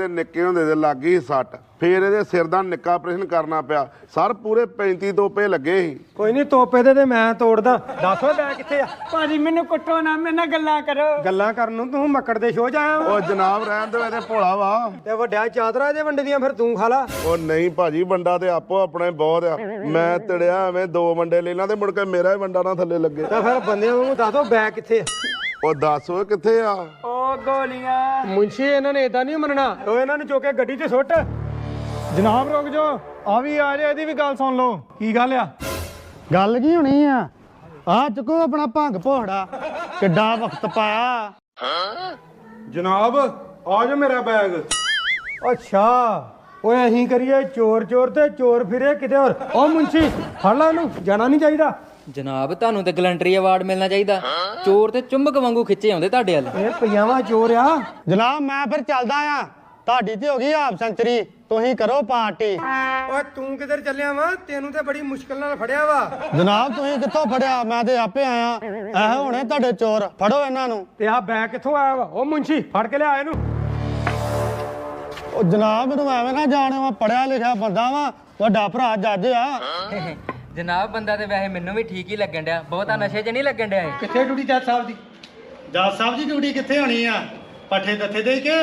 ਇਹਦੇ ਨਿੱਕੇ ਹੁੰਦੇ ਦੇ ਲੱਗ ਗਈ ਸੱਟ। ਫੇਰ ਇਹਦੇ ਸਿਰ ਦਾ ਨਿੱਕਾ ਆਪਰੇਸ਼ਨ ਕਰਨਾ ਪਿਆ। ਸਰ ਪੂਰੇ 35 ਤੋਪੇ ਲੱਗੇ ਸੀ। ਕੋਈ ਨਹੀਂ ਤੋਪੇ ਦੇ ਤੇ ਮੈਂ ਤੋੜਦਾ। ਦੱਸ ਓਏ ਬੈ ਕਿੱਥੇ ਆ? ਭਾਜੀ ਮੈਨੂੰ ਕੁੱਟੋ ਨਾ ਮੇਰੇ ਨਾਲ ਗੱਲਾਂ ਕਰੋ। ਗੱਲਾਂ ਕਰਨ ਨੂੰ ਤੂੰ ਮੱਕੜ ਦੇ ਸ਼ੋਅ 'ਚ ਆਇਆ ਵਾਂ। ਉਹ ਜਨਾਬ ਰਹਿਣ ਦਿਓ ਇਹਦੇ ਭੋਲਾ ਵਾ। ਤੇ ਵੱਡਿਆ ਚਾਦਰਾ ਇਹਦੇ ਵੰਡੇ ਦੀਆਂ ਫਿਰ ਤੂੰ ਖਾ ਲਾ। ਉਹ ਨਹੀਂ ਭਾਜੀ ਵੰਡਾ ਤੇ ਆਪੋ ਆਪਣੇ ਬਹੁਤ ਆ। ਮੈਂ ਤੜਿਆ ਐਵੇਂ ਦੋ ਵੰਡੇ ਲੈ ਲਾਂ ਤੇ ਮੁੜ ਕੇ ਮੇਰਾ ਹੀ ਵੰਡਾ ਨਾ ਥੱਲੇ ਲੱਗੇ। ਤਾਂ ਫਿਰ ਬੰਦਿਆਂ ਨੂੰ ਦੱਸ ਦੋ ਬੈ ਕਿੱਥੇ ਆ? ਉਹ ਦੱਸ ਓਏ ਕਿੱਥੇ ਆ? ਓ ਗੋਲੀਆਂ। ਮੁੰਸ਼ੀ ਇਹਨਾਂ ਨੇ ਇਦਾਂ ਨਹੀਂ ਮੰਨਣਾ। ਉਹ ਇਹਨਾਂ ਨੂੰ ਚੁੱਕ ਕੇ ਗੱਡੀ 'ਚ ਸੁੱਟ। ਜਨਾਬ ਰੁਕ ਜਾਓ ਆ ਵੀ ਆ ਜਾ ਇਹਦੀ ਵੀ ਗੱਲ ਸੁਣ ਲਓ। ਕੀ ਗੱਲ ਆ? ਗੱਲ ਕੀ ਹੋਣੀ ਆ? ਆ ਚੁੱਕੋ ਆਪਣਾ ਭੰਗ ਭੋੜਾ। ਕਿੱਡਾ ਵਕਤ ਪਾਇਆ। ਜਨਾਬ ਆ ਜਾ ਮੇਰਾ ਬੈਗ। ਅੱਛਾ ਓਏ ਅਸੀਂ ਕਰੀਏ ਚੋਰ ਚੋਰ ਤੇ ਚੋਰ ਫਿਰੇ ਕਿਤੇ ਹੋਰ। ਓ ਮੁੰਸ਼ੀ ਫੜ ਲੈ ਇਹਨੂੰ ਜਾਣਾ ਨਹੀਂ ਚਾਹੀਦਾ। ਜਨਾਬ ਤੁਹਾਨੂੰ ਤੇ ਗਲੰਟਰੀ ਅਵਾਰਡ ਮਿਲਣਾ ਚਾਹੀਦਾ। ਚੋਰ ਤੇ ਚੁੰਬਕ ਵਾਂਗੂ ਖਿੱਚੇ ਆਉਂਦੇ ਤੁਹਾਡੇ ਵੱਲ। ਇਹ ਪਜਾਮਾ ਚੋਰ ਆ। ਜਨਾਬ ਮੈਂ ਫਿਰ ਚੱਲਦਾ ਆ। ਤੁਹਾਡੀ ਤੇ ਹੋ ਗਈ ਹਾਫ ਸੈਂਚਰੀ ਤੁਸੀਂ ਕਰੋ ਪਾਰਟੀ। ਓਏ ਤੂੰ ਕਿੱਧਰ ਚੱਲਿਆ ਵਾ? ਤੈਨੂੰ ਤੇ ਬੜੀ ਮੁਸ਼ਕਲ ਨਾਲ ਫੜਿਆ ਵਾ। ਜਨਾਬ ਤੁਸੀਂ ਕਿੱਥੋਂ ਫੜਿਆ? ਮੈਂ ਤੇ ਆਪੇ ਆਇਆ। ਇਹ ਹੋਣੇ ਤੁਹਾਡੇ ਚੋਰ। ਫੜੋ ਇਹਨਾਂ ਨੂੰ। ਤੇ ਆ ਬੈਗ ਕਿੱਥੋਂ ਆਇਆ ਵਾ? ਓ ਮੁੰਸ਼ੀ ਫੜ ਕੇ ਲਿਆ ਇਹਨੂੰ। ਉਹ ਜਨਾਬ ਮੈਨੂੰ ਐਵੇਂ ਨਾ ਜਾਣੇ ਮੈਂ ਪੜਿਆ ਲਿਖਿਆ ਬੰਦਾ ਵਾਂ। ਵੱਡਾ ਭਰਾ ਜੱਜ ਆ। ਜਨਾਬ ਬੰਦਾ ਤੇ ਵੈਸੇ ਮੈਨੂੰ ਵੀ ਠੀਕ ਹੀ ਲੱਗਣ ਡਿਆ। ਬਹੁਤਾ ਨਸ਼ੇ 'ਚ ਨਹੀਂ ਲੱਗਣ ਡਿਆ ਇਹ। ਕਿੱਥੇ ਡਿਊਟੀ ਜੱਜ ਸਾਹਿਬ ਦੀ? ਜੱਜ ਸਾਹਿਬ ਦੀ ਡਿਊਟੀ ਕਿੱਥੇ ਹੋਣੀ ਆ? ਪੱਠੇ ਦੱਥੇ ਦੇ ਕੇ?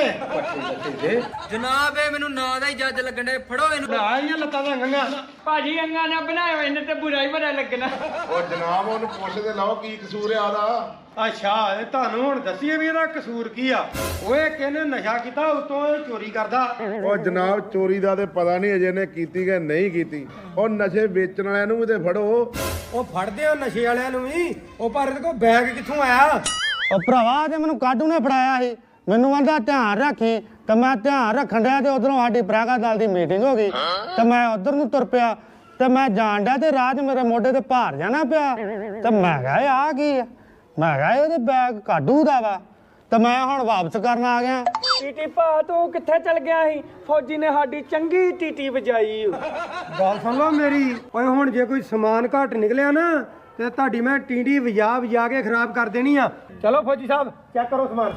ਜਨਾਬ ਇਹ ਮੈਨੂੰ ਨਾਂ ਦਾ ਹੀ ਜੱਜ ਲੱਗਣ ਡਿਆ ਫੜੋ ਇਹਨੂੰ। ਆਈਆਂ ਲੱਤਾਂ ਦਾ ਗੰਗਾ। ਭਾਜੀ ਅੰਗਾ ਨਾ ਬਣਾਇਓ ਇਹਨੇ ਤੇ ਬੁਰਾ ਹੀ ਬੜਾ ਲੱਗਣਾ। ਉਹ ਜਨਾਬ ਉਹਨੂੰ ਪੁੱਛਦੇ ਲਾਓ ਕੀ ਕਸੂਰ ਆ ਦਾ ਅੱਛਾ ਇਹ ਤੁਹਾਨੂੰ ਹੁਣ ਦੱਸੀਏ ਵੀ ਇਹਦਾ ਕਸੂਰ ਕੀ ਆ। ਓਏ ਕਿਹਨੇ ਨਸ਼ਾ ਕੀਤਾ ਉਤੋਂ ਇਹ ਚੋਰੀ ਕਰਦਾ? ਉਹ ਜਨਾਬ ਚੋਰੀ ਦਾ ਤੇ ਪਤਾ ਨਹੀਂ ਅਜੇ ਨੇ ਕੀਤੀ ਕਿ ਨਹੀਂ ਕੀਤੀ। ਉਹ ਨਸ਼ੇ ਵੇਚਣ ਵਾਲਿਆਂ ਨੂੰ ਵੀ ਤੇ ਫੜੋ। ਉਹ ਫੜਦੇ ਆ ਨਸ਼ੇ ਵਾਲਿਆਂ ਨੂੰ ਵੀ। ਉਹ ਪਰ ਇਹਦੇ ਕੋਲ ਬੈਗ ਕਿੱਥੋਂ ਆਇਆ? ਉਹ ਭਰਾਵਾ ਤੇ ਮੈਨੂੰ ਕਾਡੂ ਨੇ ਫੜਾਇਆ ਸੀ ਮੈਨੂੰ ਕਹਿੰਦਾ ਧਿਆਨ ਰੱਖੀ ਤੇ ਮੈਂ ਧਿਆਨ ਰੱਖਣ ਡਿਆ ਤੇ ਉਧਰੋਂ ਸਾਡੀ ਪ੍ਰਾਗਾ ਦਲ ਦੀ ਮੀਟਿੰਗ ਹੋ ਗਈ। ਤੇ ਮੈਂ ਉਧਰ ਨੂੰ ਤੁਰ ਪਿਆ। ਤੇ ਮੈਂ ਜਾਣ ਡਿਆ ਤੇ 'ਚ ਮੇਰੇ ਮੋਢੇ ਤੇ ਭਾਰ ਜਾਣਾ ਪਿਆ। ਤੇ ਮੈਂ ਕਿਹਾ ਆ ਕੀ ਆ? ਮੈਂ ਕਿਹਾ ਇਹਦੇ ਬੈਗ ਕਾਡੂ ਦਾ ਵਾ। ਤੇ ਮੈਂ ਹੁਣ ਵਾਪਸ ਕਰਨ ਆ ਗਿਆ। ਟੀਟੀ ਭਾ ਤੂੰ ਕਿੱਥੇ ਚਲ ਗਿਆ ਸੀ? ਫੌਜੀ ਨੇ ਸਾਡੀ ਚੰਗੀ ਟੀਟੀ ਵਜਾਈ। ਗੱਲ ਸੁਣ ਲਓ ਮੇਰੀ। ਓਏ ਹੁਣ ਜੇ ਕੋਈ ਸਮਾਨ ਘੱਟ ਨਿਕਲਿਆ ਨਾ ਤੇ ਤੁਹਾਡੀ ਮੈਂ ਟੀਂਡੀ ਵਜਾ ਵਜਾ ਕੇ ਖਰਾਬ ਕਰ ਦੇਣੀ ਆ। ਚਲੋ ਫੌਜੀ ਸਾਹਿਬ ਚੈੱਕ ਕਰੋ ਸਮਾਨ।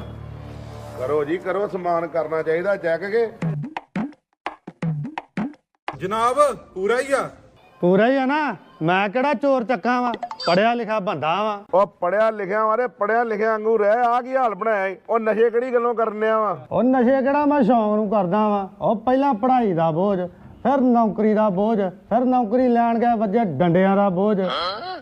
ਕਰੋ ਜੀ ਕਰੋ ਸਮਾਨ ਕਰਨਾ ਚਾਹੀਦਾ ਚੈੱਕ ਕੇ। ਜਨਾਬ ਪੂਰਾ ਹੀ ਆ। ਪੂਰਾ ਹੀ ਆ ਨਾ? ਮੈਂ ਕਿਹੜਾ ਚੋਰ ਚੱਕਾ ਵਾ? ਪੜਿਆ ਲਿਖਿਆ ਬੰਦਾ ਵਾ। ਉਹ ਪੜਿਆ ਲਿਖਿਆ ਮਾਰੇ ਪੜਿਆ ਲਿਖਿਆ ਵਾਂਗੂ ਰਹਿ ਆ ਕੀ ਹਾਲ ਬਣਾਇਆ ਈ? ਉਹ ਨਸ਼ੇ ਕਿਹੜੀ ਗੱਲੋਂ ਕਰਨਿਆ ਵਾ? ਉਹ ਨਸ਼ੇ ਕਿਹੜਾ ਮੈਂ ਸ਼ੌਂਕ ਨੂੰ ਕਰਦਾ ਵਾਂ? ਉਹ ਪਹਿਲਾਂ ਪੜ੍ਹਾਈ ਦਾ ਬੋਝ ਫਿਰ ਨੌਕਰੀ ਦਾ ਬੋਝ ਫਿਰ ਨੌਕਰੀ ਲੈਣ ਗਏ ਵੱਜੇ ਡੰਡਿਆਂ ਦਾ ਬੋਝ।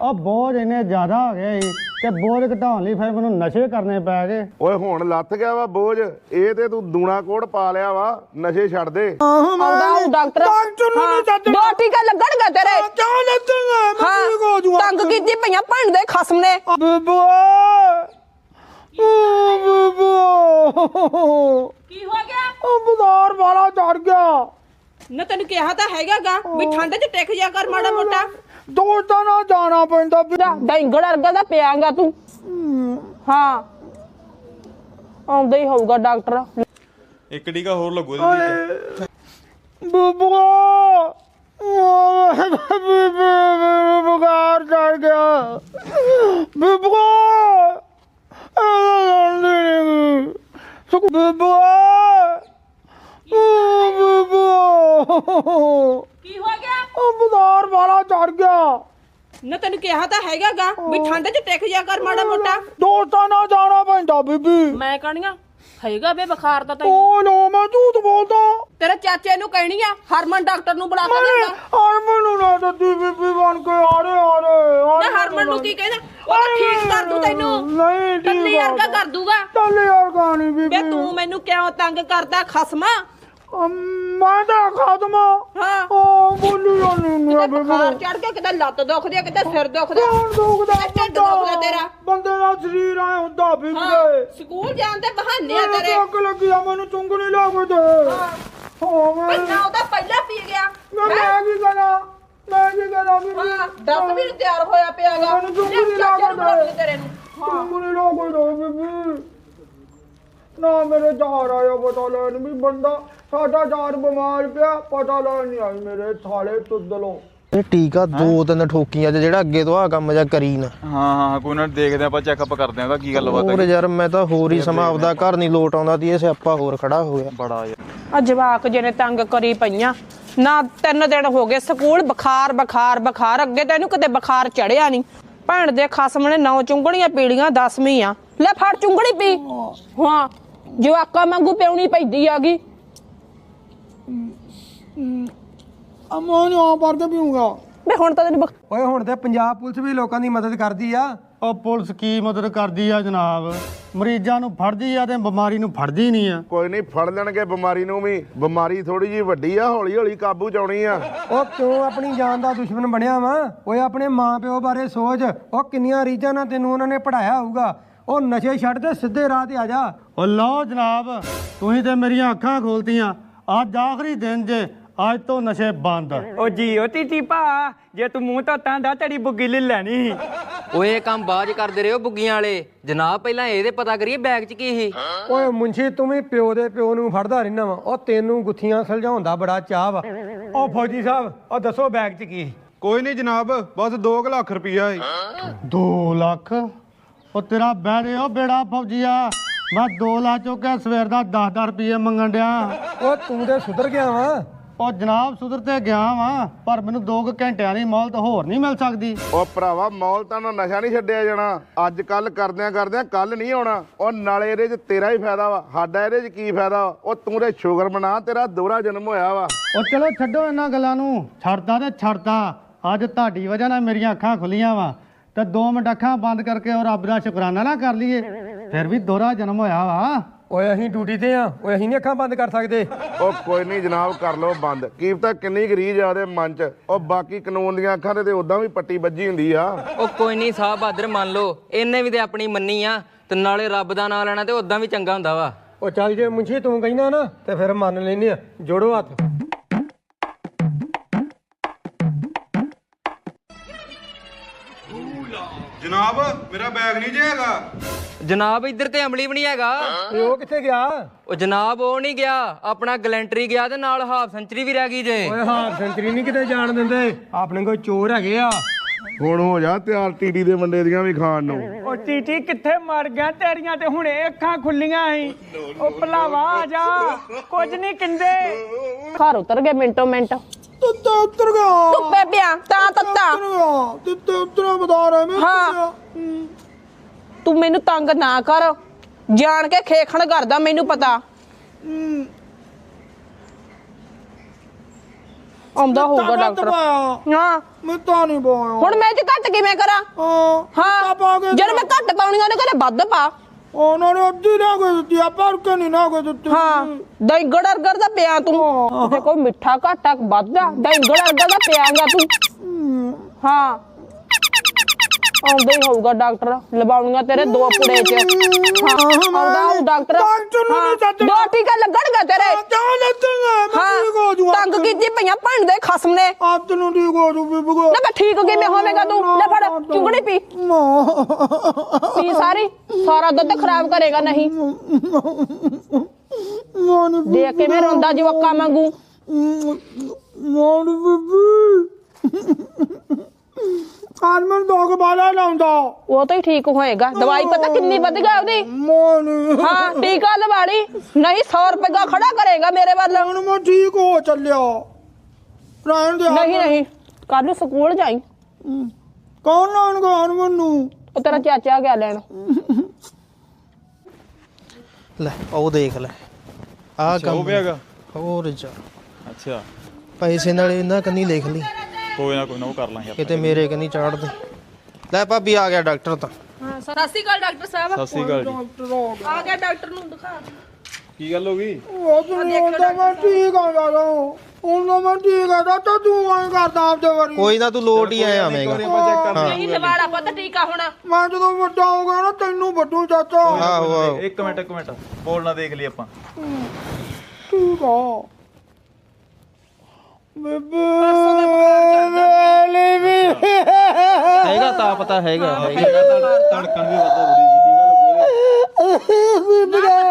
ਉਹ ਬੋਝ ਇੰਨੇ ਜ਼ਿਆਦਾ ਹੋ ਗਏ ਕਿ ਬੋਝ ਘਟਾਉਣ ਲਈ ਫਿਰ ਮੈਨੂੰ ਨਸ਼ੇ ਕਰਨੇ ਪੈ ਗਏ। ਓਏ ਹੁਣ ਲੱਥ ਗਿਆ ਵਾ ਬੋਝ ਇਹ ਤੇ ਤੂੰ ਦੂਣਾ ਕੋੜ ਪਾ ਲਿਆ ਵਾ ਨਸ਼ੇ ਛੱਡ ਦੇ। ਆਉਂਦਾ ਉਹ ਡਾਕਟਰ। ਡਾਕਟਰ ਨੂੰ ਨਹੀਂ ਛੱਡਣਾ ਦੋ ਟੀਕਾ ਲੱਗਣਗੇ ਤੇਰੇ। ਕਿਉਂ ਲੱਗੂਗਾ ਹਾਂ ਤੰਗ ਕੀਤੀ ਪਈਆਂ ਭੰਡ ਦੇ ਖਸਮ ਨੇ। ਬੇਬੋ ਬੇਬੋ। ਕੀ ਹੋ ਗਿਆ? ਉਹ ਬਜ਼ਾਰ ਵਾਲਾ ਚੜ ਗਿਆ। ਨਾ ਤੈਨੂੰ ਕਿਹਾ ਤਾਂ ਹੈਗਾਗਾ ਵੀ ਠੰਡ 'ਚ ਟਿਕ ਜਾ ਕਰ ਮਾੜਾ ਮੋਟਾ। ਦੋਸਤਾਂ ਨਾਲ ਜਾਣਾ ਪੈਂਦਾ ਡੈਂਗੜ ਵਰਗਾ ਦਾ ਪਿਆਂਗਾ ਤੂੰ। ਹਾਂ। ਆਉਂਦਾ ਹੀ ਹੋਊਗਾ ਡਾਕਟਰ। ਇੱਕ ਟੀਕਾ ਹੋਰ ਲੱਗੂ ਇਹਦੇ ਵਿੱਚ ਬੇਬੋ। ਬੁਖਾਰ ਚੜ ਗਿਆ। ਬੇਬੋ। ਸੁਖ ਬੇਬੋ। ਬੇਬੋ ਕੀ ਹੋ ਗਿਆ? ਉਹ ਬਜ਼ਾਰ ਵਾਲਾ ਚੜ ਗਿਆ। ਨਾ ਤੈਨੂੰ ਕਿਹਾ ਤਾਂ ਹੈਗਾਗਾ ਵੀ ਠੰਡ 'ਚ ਟਿਕ ਜਾ ਕਰ ਮਾੜਾ ਮੋਟਾ। ਦੋਸਤਾਂ ਨਾਲ ਜਾਣਾ ਪੈਂਦਾ ਬੀਬੀ। ਮੈਂ ਕਹਣੀਆਂ ਹੈਗਾ ਬੇ ਬੁਖਾਰ ਦਾ ਤੈਨੂੰ। ਉਹ ਨੋ ਮੈਂ ਝੂਠ ਬੋਲਦਾ। ਤੇਰੇ ਚਾਚੇ ਨੂੰ ਕਹਿਣੀ ਆ ਹਰਮਨ ਡਾਕਟਰ ਨੂੰ ਬੁਲਾ ਕੇ ਲਿਆਂਦਾ ਹਰਮਨ ਨੂੰ ਨਾ ਦੱਦੀ ਬੀਬੀ ਬਣ ਕੇ ਆਰੇ ਆਰੇ ਨਾ ਹਰਮਨ ਨੂੰ ਕੀ ਕਹਿੰਦਾ ਉਹ ਤਾਂ ਠੀਕ ਕਰ ਦੂ ਤੈਨੂੰ। ਨਹੀਂ ਠੀਕ ਟੱਲੀ ਵਰਗਾ ਕਰ ਦੂਗਾ। ਚੱਲ ਯਾਰ ਗਾਣੀ ਬੇ ਬੀਬੀ ਤੂੰ ਮੈਨੂੰ ਕਿਉਂ ਤੰਗ ਕਰਦਾ ਖਸਮਾ? ਮੈਂ ਤਾਂ ਖਾਦਮਾ ਹਾਂ। ਉਹ ਬੋਲੀ ਜਾਨੀ ਕਿਤੇ ਮੇਰਾ ਬੀਬੀ। ਬੁਖਾਰ ਚੜ ਕੇ ਕਿਤੇ ਲੱਤ ਦੁਖਦੀ ਆ ਕਿਤੇ ਸਿਰ ਦੁਖਦਾ। ਕੌਣ ਦੁਖਦਾ? ਕਿਤੇ ਢਿੱਡ ਦੁਖਦਾ ਤੇਰਾ। ਬੰਦੇ ਦਾ ਸਰੀਰ ਆਏ ਹੁੰਦਾ ਹਾਂ ਸਕੂਲ ਜਾਣ ਦੇ ਬਹਾਨੇ ਆ ਤੇਰੇ। ਅੱਗ ਲੱਗੀ ਆ ਮੈਨੂੰ ਚੁੰਗਣੀ ਲਾ ਕੇ ਦੇ ਹਾਂ ਮੈਂ ਨਾ ਉਹਦਾ ਪਹਿਲਾਂ ਪੀ ਗਿਆ। ਮੈਂ ਕੀ ਕਰਾਂ? ਮੈਂ ਕੀ ਕਰਾਂ ਬੀਬੀ ਹਾਂ ਦੱਸ ਵੀ ਨੀ ਤਿਆਰ ਹੋਇਆ ਪਿਆਗਾ ਮੈਨੂੰ ਚੁੰਗਣੀ ਲਾ ਕੇ ਦੇ ਤੇਰੇ ਨੂੰ। ਚੁੰਗਣੀ ਲਾ ਕੇ ਦੇ ਬੀਬੀ। ਨਾ ਮੇਰੇ ਜਾਰ ਆਇਆ ਪਤਾ ਲੈਣ ਵੀ ਬੰਦਾ ਸਾਡਾ ਜਾਰ ਬਿਮਾਰ ਪਿਆ ਪਤਾ ਲੈਣ ਨਹੀਂ ਆਈ ਮੇਰੇ ਥਾਲੇ ਤੁੱਦਲੋ ਇਹ ਟੀਕਾ ਦੋ ਤਿੰਨ ਠੋਕੀਆਂ ਚ ਜਿਹੜਾ ਅੱਗੇ ਤੋਂ ਆ ਕੰਮ ਜਾ ਕਰੀ ਨਾ। ਹਾਂ ਹਾਂ ਕੋਈ ਨਾ ਦੇਖਦੇ ਆਪਾਂ ਚੈੱਕਅਪ ਕਰਦੇ ਆਂ ਉਹਦਾ ਕੀ ਗੱਲਬਾਤ ਹੋਰ ਹੈ ਯਾਰ ਮੈਂ ਤਾਂ ਹੋਰ ਹੀ ਸਮਾਂ ਆਪਦਾ ਘਰ ਨਹੀਂ ਲੋਟ ਆਉਂਦਾ ਤੀ ਇਹ ਸਿਆਪਾ ਹੋਰ ਖੜਾ ਹੋ ਗਿਆ। ਬੜਾ ਯਾਰ। ਆ ਜਵਾਕ ਜਿਹਨੇ ਤੰਗ ਕਰੀ ਪਈਆਂ ਨਾ ਤਿੰਨ ਦਿਨ ਹੋ ਗਏ ਸਕੂਲ ਬੁਖਾਰ ਬੁਖਾਰ ਬੁਖਾਰ ਅੱਗੇ ਤਾਂ ਇਹਨੂੰ ਕਦੇ ਬੁਖਾਰ ਚੜਿਆ ਨਹੀਂ। ਭੈਣ ਦੇ ਖਸਮ ਨੇ ਨੌ ਚੁੰਗਣੀਆਂ ਪੀੜੀਆਂ ਦਸਵੀਂ ਆ ਲੈ ਫੜ ਚੁੰਗਣੀ ਪੀ। ਹਾਂ। ਜਵਾਕਾਂ ਵਾਂਗੂ ਪਿਉਣੀ ਪੈਂਦੀ ਆਗੀ ਅਮੋਂ ਨੂੰ ਭਰ ਕੇ ਪੀਊਂਗਾ। ਮੈਂ ਹੁਣ ਤਾਂ ਤੈਨੂੰ ਬੁਖ- ਓਏ ਹੁਣ ਤੇ ਪੰਜਾਬ ਪੁਲਿਸ ਵੀ ਲੋਕਾਂ ਦੀ ਮਦਦ ਕਰਦੀ ਆ। ਉਹ ਪੁਲਿਸ ਕੀ ਮਦਦ ਕਰਦੀ ਆ ਜਨਾਬ? ਮਰੀਜ਼ਾਂ ਨੂੰ ਫੜਦੀ ਆ ਤੇ ਬਿਮਾਰੀ ਨੂੰ ਫੜਦੀ ਨਹੀਂ ਆ। ਕੋਈ ਨਹੀਂ ਫੜ ਲੈਣਗੇ ਬਿਮਾਰੀ ਨੂੰ ਵੀ। ਬਿਮਾਰੀ ਥੋੜੀ ਜੀ ਵੱਡੀ ਆ ਹੌਲੀ ਹੌਲੀ ਕਾਬੂ ਚ ਆਉਣੀ ਆ। ਉਹ ਕਿਉਂ ਆਪਣੀ ਜਾਨ ਦਾ ਦੁਸ਼ਮਣ ਬਣਿਆ ਵਾ। ਓਏ ਆਪਣੇ ਮਾਪਿਓ ਬਾਰੇ ਸੋਚ। ਉਹ ਕਿੰਨੀਆਂ ਰੀਝਾਂ ਨਾਲ ਤੈਨੂੰ ਉਹਨਾਂ ਨੇ ਪੜਾਇਆ ਹੋਊਗਾ। ਉਹ ਨਸ਼ੇ ਛੱਡ ਤੇ ਸਿੱਧੇ ਰਾਹ ਤੇ ਆ ਜਾ। ਉਹ ਲਓ ਜਨਾਬ ਤੁਸੀਂ ਤੇ ਮੇਰੀਆਂ ਅੱਖਾਂ ਖੋਲਤੀਆਂ। ਅੱਜ ਆਖਰੀ ਦਿਨ ਜੇ ਅੱਜ ਤੋਂ ਨਸ਼ੇ ਬੰਦ ਓ ਜੀ ਓ ਟੀਟੀ ਭਾ ਜੇ ਤੂੰ ਮੂੰਹ ਧੋਤਾਂ ਦਾ ਤੇਰੀ ਬੁੱਗੀ ਲੈ ਲੈਣੀ। ਓਏ ਇਹ ਕੰਮ 'ਚ ਕਰਦੇ ਰਹੋ ਬੁੱਗੀਆਂ ਵਾਲੇ। ਜਨਾਬ ਪਹਿਲਾਂ ਇਹਦੇ ਪਤਾ ਕਰੀਏ ਬੈਗ 'ਚ ਕੀ ਸੀ। ਓਏ ਮੁੰਸ਼ੀ ਤੂੰ ਵੀ ਪਿਓ ਦੇ ਪਿਓ ਨੂੰ ਫੜਦਾ ਰਹਿਣਾ ਵਾ। ਉਹ ਤੈਨੂੰ ਗੁੱਥੀਆਂ ਸੁਲਝਾਉਣ ਦਾ ਬੜਾ ਚਾਹ ਵਾ। ਉਹ ਫੌਜੀ ਸਾਹਿਬ ਉਹ ਦੱਸੋ ਬੈਗ 'ਚ ਕੀ ਕੋਈ ਨਹੀਂ ਜਨਾਬ ਬਸ 2 ਲੱਖ ਰੁਪਈਆ ਹੈ 2 ਲੱਖ? ਉਹ ਤੇਰਾ ਬਹਿਰੇ ਉਹ ਬੇੜਾ ਫੌਜੀਆ। ਮੈਂ 2 ਲੱਖ ਚੁੱਕਿਆ ਸਵੇਰ ਦਾ 10-10 ਰੁਪਏ ਮੰਗਣ ਡਿਆ। ਉਹ ਤੂੰ ਤੇ ਸੁਧਰ ਗਿਆ ਵਾ। ਉਹ ਜਨਾਬ ਸੁਧਰ ਤੇ ਗਿਆ ਵਾਂ ਪਰ ਮੈਨੂੰ 2 ਘੰਟਿਆਂ ਦੀ ਮੌਲਤ ਹੋਰ ਨਹੀਂ ਮਿਲ ਸਕਦੀ। ਉਹ ਭਰਾਵਾ ਮੌਲ ਤਾਂ ਨਾ ਨਸ਼ਾ ਨਹੀਂ ਛੱਡਿਆ ਜਾਣਾ। ਅੱਜ ਕੱਲ ਕਰਦਿਆਂ ਕਰਦਿਆਂ ਕੱਲ ਨਹੀਂ ਆਉਣਾ। ਉਹ ਨਾਲੇ ਇਹਦੇ 'ਚ ਤੇਰਾ ਹੀ ਫਾਇਦਾ ਵਾ। ਸਾਡਾ ਇਹਦੇ 'ਚ ਕੀ ਫਾਇਦਾ? ਵਾ? ਉਹ ਤੂੰ ਤੇ ਸ਼ੁਗਰ ਮਨਾ ਤੇਰਾ ਦੋਹਰਾ ਜਨਮ ਹੋਇਆ ਵਾ। ਉਹ ਚਲੋ ਛੱਡੋ ਇਹਨਾਂ ਗੱਲਾਂ ਨੂੰ। ਛੱਡਦਾ ਤੇ ਛੱਡਦਾ। ਅੱਜ ਤੁਹਾਡੀ ਵਜ੍ਹਾ ਨਾਲ ਮੇਰੀਆਂ ਅੱਖਾਂ ਖੁੱਲੀਆਂ ਵਾ। ਤੇ 2 ਮਿੰਟ ਅੱਖਾਂ ਬੰਦ ਕਰਕੇ ਉਹ ਰੱਬ ਦਾ ਸ਼ੁਕਰਾਨਾ ਨਾ ਕਰ ਲਈਏ। ਫਿਰ ਵੀ ਦੋਹਰਾ ਜਨਮ ਹੋਇਆ ਵਾ। ਓਏ ਅਸੀਂ ਡਿਊਟੀ ਤੇ ਆ ਓਏ ਅਸੀਂ ਨਹੀਂ ਅੱਖਾਂ ਬੰਦ ਕਰ ਸਕਦੇ। ਉਹ ਕੋਈ ਨਹੀਂ ਜਨਾਬ ਕਰ ਲਓ ਬੰਦ। ਕੀ ਪਤਾ ਕਿੰਨੀ ਗਰੀਜ ਆ ਉਹਦੇ ਮਨ 'ਚ। ਉਹ ਬਾਕੀ ਕਾਨੂੰਨ ਦੀਆਂ ਅੱਖਾਂ ਤੇ ਤੇ ਉਦਾਂ ਵੀ ਪੱਟੀ ਵੱਜੀ ਹੁੰਦੀ ਆ। ਉਹ ਕੋਈ ਨਹੀਂ ਸਾਹ ਬਹਾਦਰ ਮੰਨ ਲਓ ਇਹਨੇ ਵੀ ਤੇ ਆਪਣੀ ਮੰਨੀ ਆ ਤੇ ਨਾਲੇ ਰੱਬ ਦਾ ਨਾਮ ਲੈਣਾ ਤੇ ਉਦਾਂ ਵੀ ਚੰਗਾ ਹੁੰਦਾ ਵਾ। ਉਹ ਚੱਲ ਜੇ ਮੁੰਸ਼ੀ ਤੂੰ ਕਹਿੰਦਾ ਨਾ ਤੇ ਫਿਰ ਮੰਨ ਲੈਨੇ ਆ। ਜੋੜੋ ਹੱਥ। ਜਨਾਬ ਮੇਰਾ ਬੈਗ ਨਹੀਂ ਜੇ ਹੈਗਾ। ਜਨਾਬ ਇੱਧਰ ਤੇ ਅਮਲੀ ਵੀ ਨਹੀਂ ਹੈਗਾ। ਤੇ ਉਹ ਕਿੱਥੇ ਗਿਆ? ਉਹ ਜਨਾਬ ਉਹ ਨਹੀਂ ਗਿਆ ਆਪਣਾ ਗਲੈਂਟਰੀ ਗਿਆ ਤੇ ਨਾਲ ਹਾਫ ਸੈਂਚਰੀ ਵੀ ਰਹਿ ਗਈ ਜੇ। ਓਏ ਹਾਫ ਸੈਂਚਰੀ ਨਹੀਂ ਕਿਤੇ ਜਾਣ ਦਿੰਦੇ। ਆਪਣੇ ਕੋਲ ਚੋਰ ਹੈਗੇ ਆ। ਹੁਣ ਹੋ ਜਾ ਤਿਆਰ ਟੀਡੀ ਦੇ ਮੰਡੇ ਦੀਆਂ ਵੀ ਖਾਣ ਨੂੰ। ਓ ਟੀਟੀ ਕਿੱਥੇ ਮਰ ਗਿਆ? ਤੇਰੀਆਂ ਤੇ ਹੁਣੇ ਅੱਖਾਂ ਖੁੱਲੀਆਂ ਸੀ। ਓ ਭਲਾਵਾ ਆ ਜਾ। ਕੁਝ ਨਹੀਂ ਕਿੰਦੇ ਘਰ ਉਤਰ ਗਏ ਮਿੰਟੋ ਮਿੰਟ। ਤੱਤਾ ਉੱਤਰ ਗਿਆ। ਧੁੱਪੇ ਪਿਆ ਤਾਂ ਤੱਤਾ। ਗਿਆ। ਤੱਤਾ ਉੱਤਰ ਬਤਾ ਰਿਹਾ ਮੈਂ। ਹਾਂ। ਤੂੰ ਮੈਨੂੰ ਤੰਗ ਨਾ ਕਰ। ਜਾਣ ਕੇ ਖੇਖਣ ਕਰਦਾ ਮੈਨੂੰ ਪਤਾ। ਆਉਂਦਾ ਹੋਊਗਾ ਡਾਕਟਰ। ਹਾਂ। ਮੈਂ ਤਾਂ ਨਹੀਂ ਬੋਇਆ ਹੁਣ ਮੈਂ ਚ ਘੱਟ ਕਿਵੇਂ ਕਰਾਂ? ਹਾਂ ਹਾਂ। ਜਦ ਮੈਂ ਘੱਟ ਪਾਉਣੀ ਉਹਨੇ ਕਹਿੰਦੇ ਵੱਧ ਪਾ। ਉਹਨਾਂ ਨੇ ਅੱਧੀ ਨਾ ਕੋਈ ਦਿੱਤੀ ਆ ਪਰ ਕੇ ਨਹੀਂ ਨਾ ਕੋਈ ਦਿੱਤੀ। ਹਾਂ। ਦੈਂਗੜ ਅਰਗੜ ਦਾ ਪਿਆ ਤੂੰ। ਤੇ ਕੋਈ ਮਿੱਠਾ ਘਾਟਾ ਵੱਧਦਾ ਦੈਂਗੜ ਅਰਗੜ ਦਾ ਪਿਆਂਗਾ ਤੂੰ। ਹਾਂ। ਆਉਂਦਾ ਹੀ ਹੋਊਗਾ ਡਾਕਟਰ ਲਵਾਉਣੀਆਂ ਤੇਰੇ ਦੋ ਪੁੜੇ ਚ। ਹਾਂ ਆਉਂਦਾ ਹੋਊ ਡਾਕਟਰ। ਡਾਕਟਰ ਨੂੰ ਨਹੀਂ ਹਾਂ, ਸੱਦਣਾ। ਦੋ ਟੀਕਾ ਲੱਗਣਗਾ ਤੇਰੇ। ਕਿਉਂ ਲੱਤਾਂਗਾ ਮੈਂ ਠੀਕ ਹੋ ਹਾਂ ਜੂ ਤੰਗ ਕੀਤੀ ਪਈਆਂ ਭੰਨ ਦੇ ਖਸਮ ਨੇ। ਆਪ ਨੂੰ ਠੀਕ ਹੋ ਜੂ ਬੀਬਗੋ ਨਾ ਮੈਂ ਠੀਕ ਕਿਵੇਂ ਹੋਵੇਂਗਾ ਤੂੰ। ਲੈ ਫੜ ਚੁੰਗੜੀ ਪੀ। ਪੀ ਸਾਰੀ। ਸਾਰਾ ਦੁੱਧ ਖਰਾਬ ਕਰੇਗਾ ਨਹੀਂ। ਮੋਨ ਦੇਖ ਕਿਵੇਂ ਰੋਂਦਾ ਜਵੱਕਾ ਵਾਂਗੂ। ਮੋਨ ਬੀਬੀ। ਆਜ ਮੈਂ ਦੋਗ ਬਾਲਾ ਲਾਉਂਦਾ। ਉਹ ਤਾਂ ਹੀ ਠੀਕ ਹੋਏਗਾ। ਦਵਾਈ ਪਤਾ ਕਿੰਨੀ ਵਧ ਗਿਆ ਉਹਦੀ? ਮੋਨ ਹਾਂ ਟੀਕਾ ਲਵਾ ਲਈ ਨਹੀਂ 100 ਰੁਪਏ ਦਾ ਖੜਾ ਕਰੇਗਾ ਮੇਰੇ ਵੱਲ। ਹੁਣ ਮੈਂ ਠੀਕ ਹੋ ਚੱਲਿਆ। ਰਹਿਣ ਦੇ ਨਹੀਂ ਨਹੀਂ ਕੱਲ ਨੂੰ ਸਕੂਲ ਜਾਈ। ਕੌਣ ਲਾਉਣ ਗਿਆ ਹੁਣ ਮੈਨੂੰ? ਉਹ ਤੇਰਾ ਚਾਚਾ ਗਿਆ ਲੈਣ। ਲੈ ਉਹ ਦੇਖ ਲੈ। ਆ ਉਹ ਕੰਮ ਵੀ ਹੈਗਾ? ਹੋਰ ਜਾ। ਅੱਛਾ। ਪੈਸੇ ਨਾਲ ਇਹਨਾਂ ਕੰਨੀ ਲਿਖ ਲਈ। ਕੋਈ ਨਾ ਕੋਈ ਨਾ ਉਹ ਕਰ ਲਾਂਗੇ ਆਪਾਂ। ਕਿਤੇ ਮੇਰੇ ਕੰਨੀ ਚਾੜ ਦੇ। ਲੈ ਭਾਬੀ ਆ ਗਿਆ ਡਾਕਟਰ ਤਾਂ। ਹਾਂ ਸਤਿ ਸ਼੍ਰੀ ਅਕਾਲ ਡਾਕਟਰ ਸਾਹਿਬ। ਸਤਿ ਸ੍ਰੀ ਅਕਾਲ ਜੀ। ਆ ਗਿਆ ਡਾਕਟਰ ਨੂੰ ਦਿਖਾ। ਕੀ ਗੱਲ ਹੋ ਗਈ? ਉਹ ਤੂੰ ਹੁੰਦਾ ਮੈਂ ਠੀਕ ਆ ਜਾਦਾ ਉਹਨਾਂ ਮੈਂ ਠੀਕ ਆ ਤਾਂ ਤੂੰ ਐਂ ਕਰਦਾ ਆਪਦੇ ਵਾਰੀ। ਕੋਈ ਨਾ ਤੂੰ ਲੋਟ ਹੀ ਆਇਆ ਆਵੇਂਗਾ ਨਹੀਂ ਲਵਾੜਾ ਪਤਾ ਟੀਕਾ ਹੁਣ। ਮੈਂ ਜਦੋਂ ਵੱਡਾ ਹੋ ਗਿਆ ਨਾ ਤੈਨੂੰ ਵੱਡੂ ਚਾਚਾ। ਆਹੋ ਆਹੋ। ਇੱਕ ਮਿੰਟ ਇੱਕ ਮਿੰਟ। ਬੋਲਣਾ ਦੇਖ ਲਈ ਆਪਾਂ। ਠੀਕ ਆ। ਹੈਗਾ ਤਾਂ ਪਤਾ ਹੈਗਾ ਹੈਗਾ। ਧੜਕਣ ਵੀ ਵੱਧਾ ਥੋੜੀ ਜੀ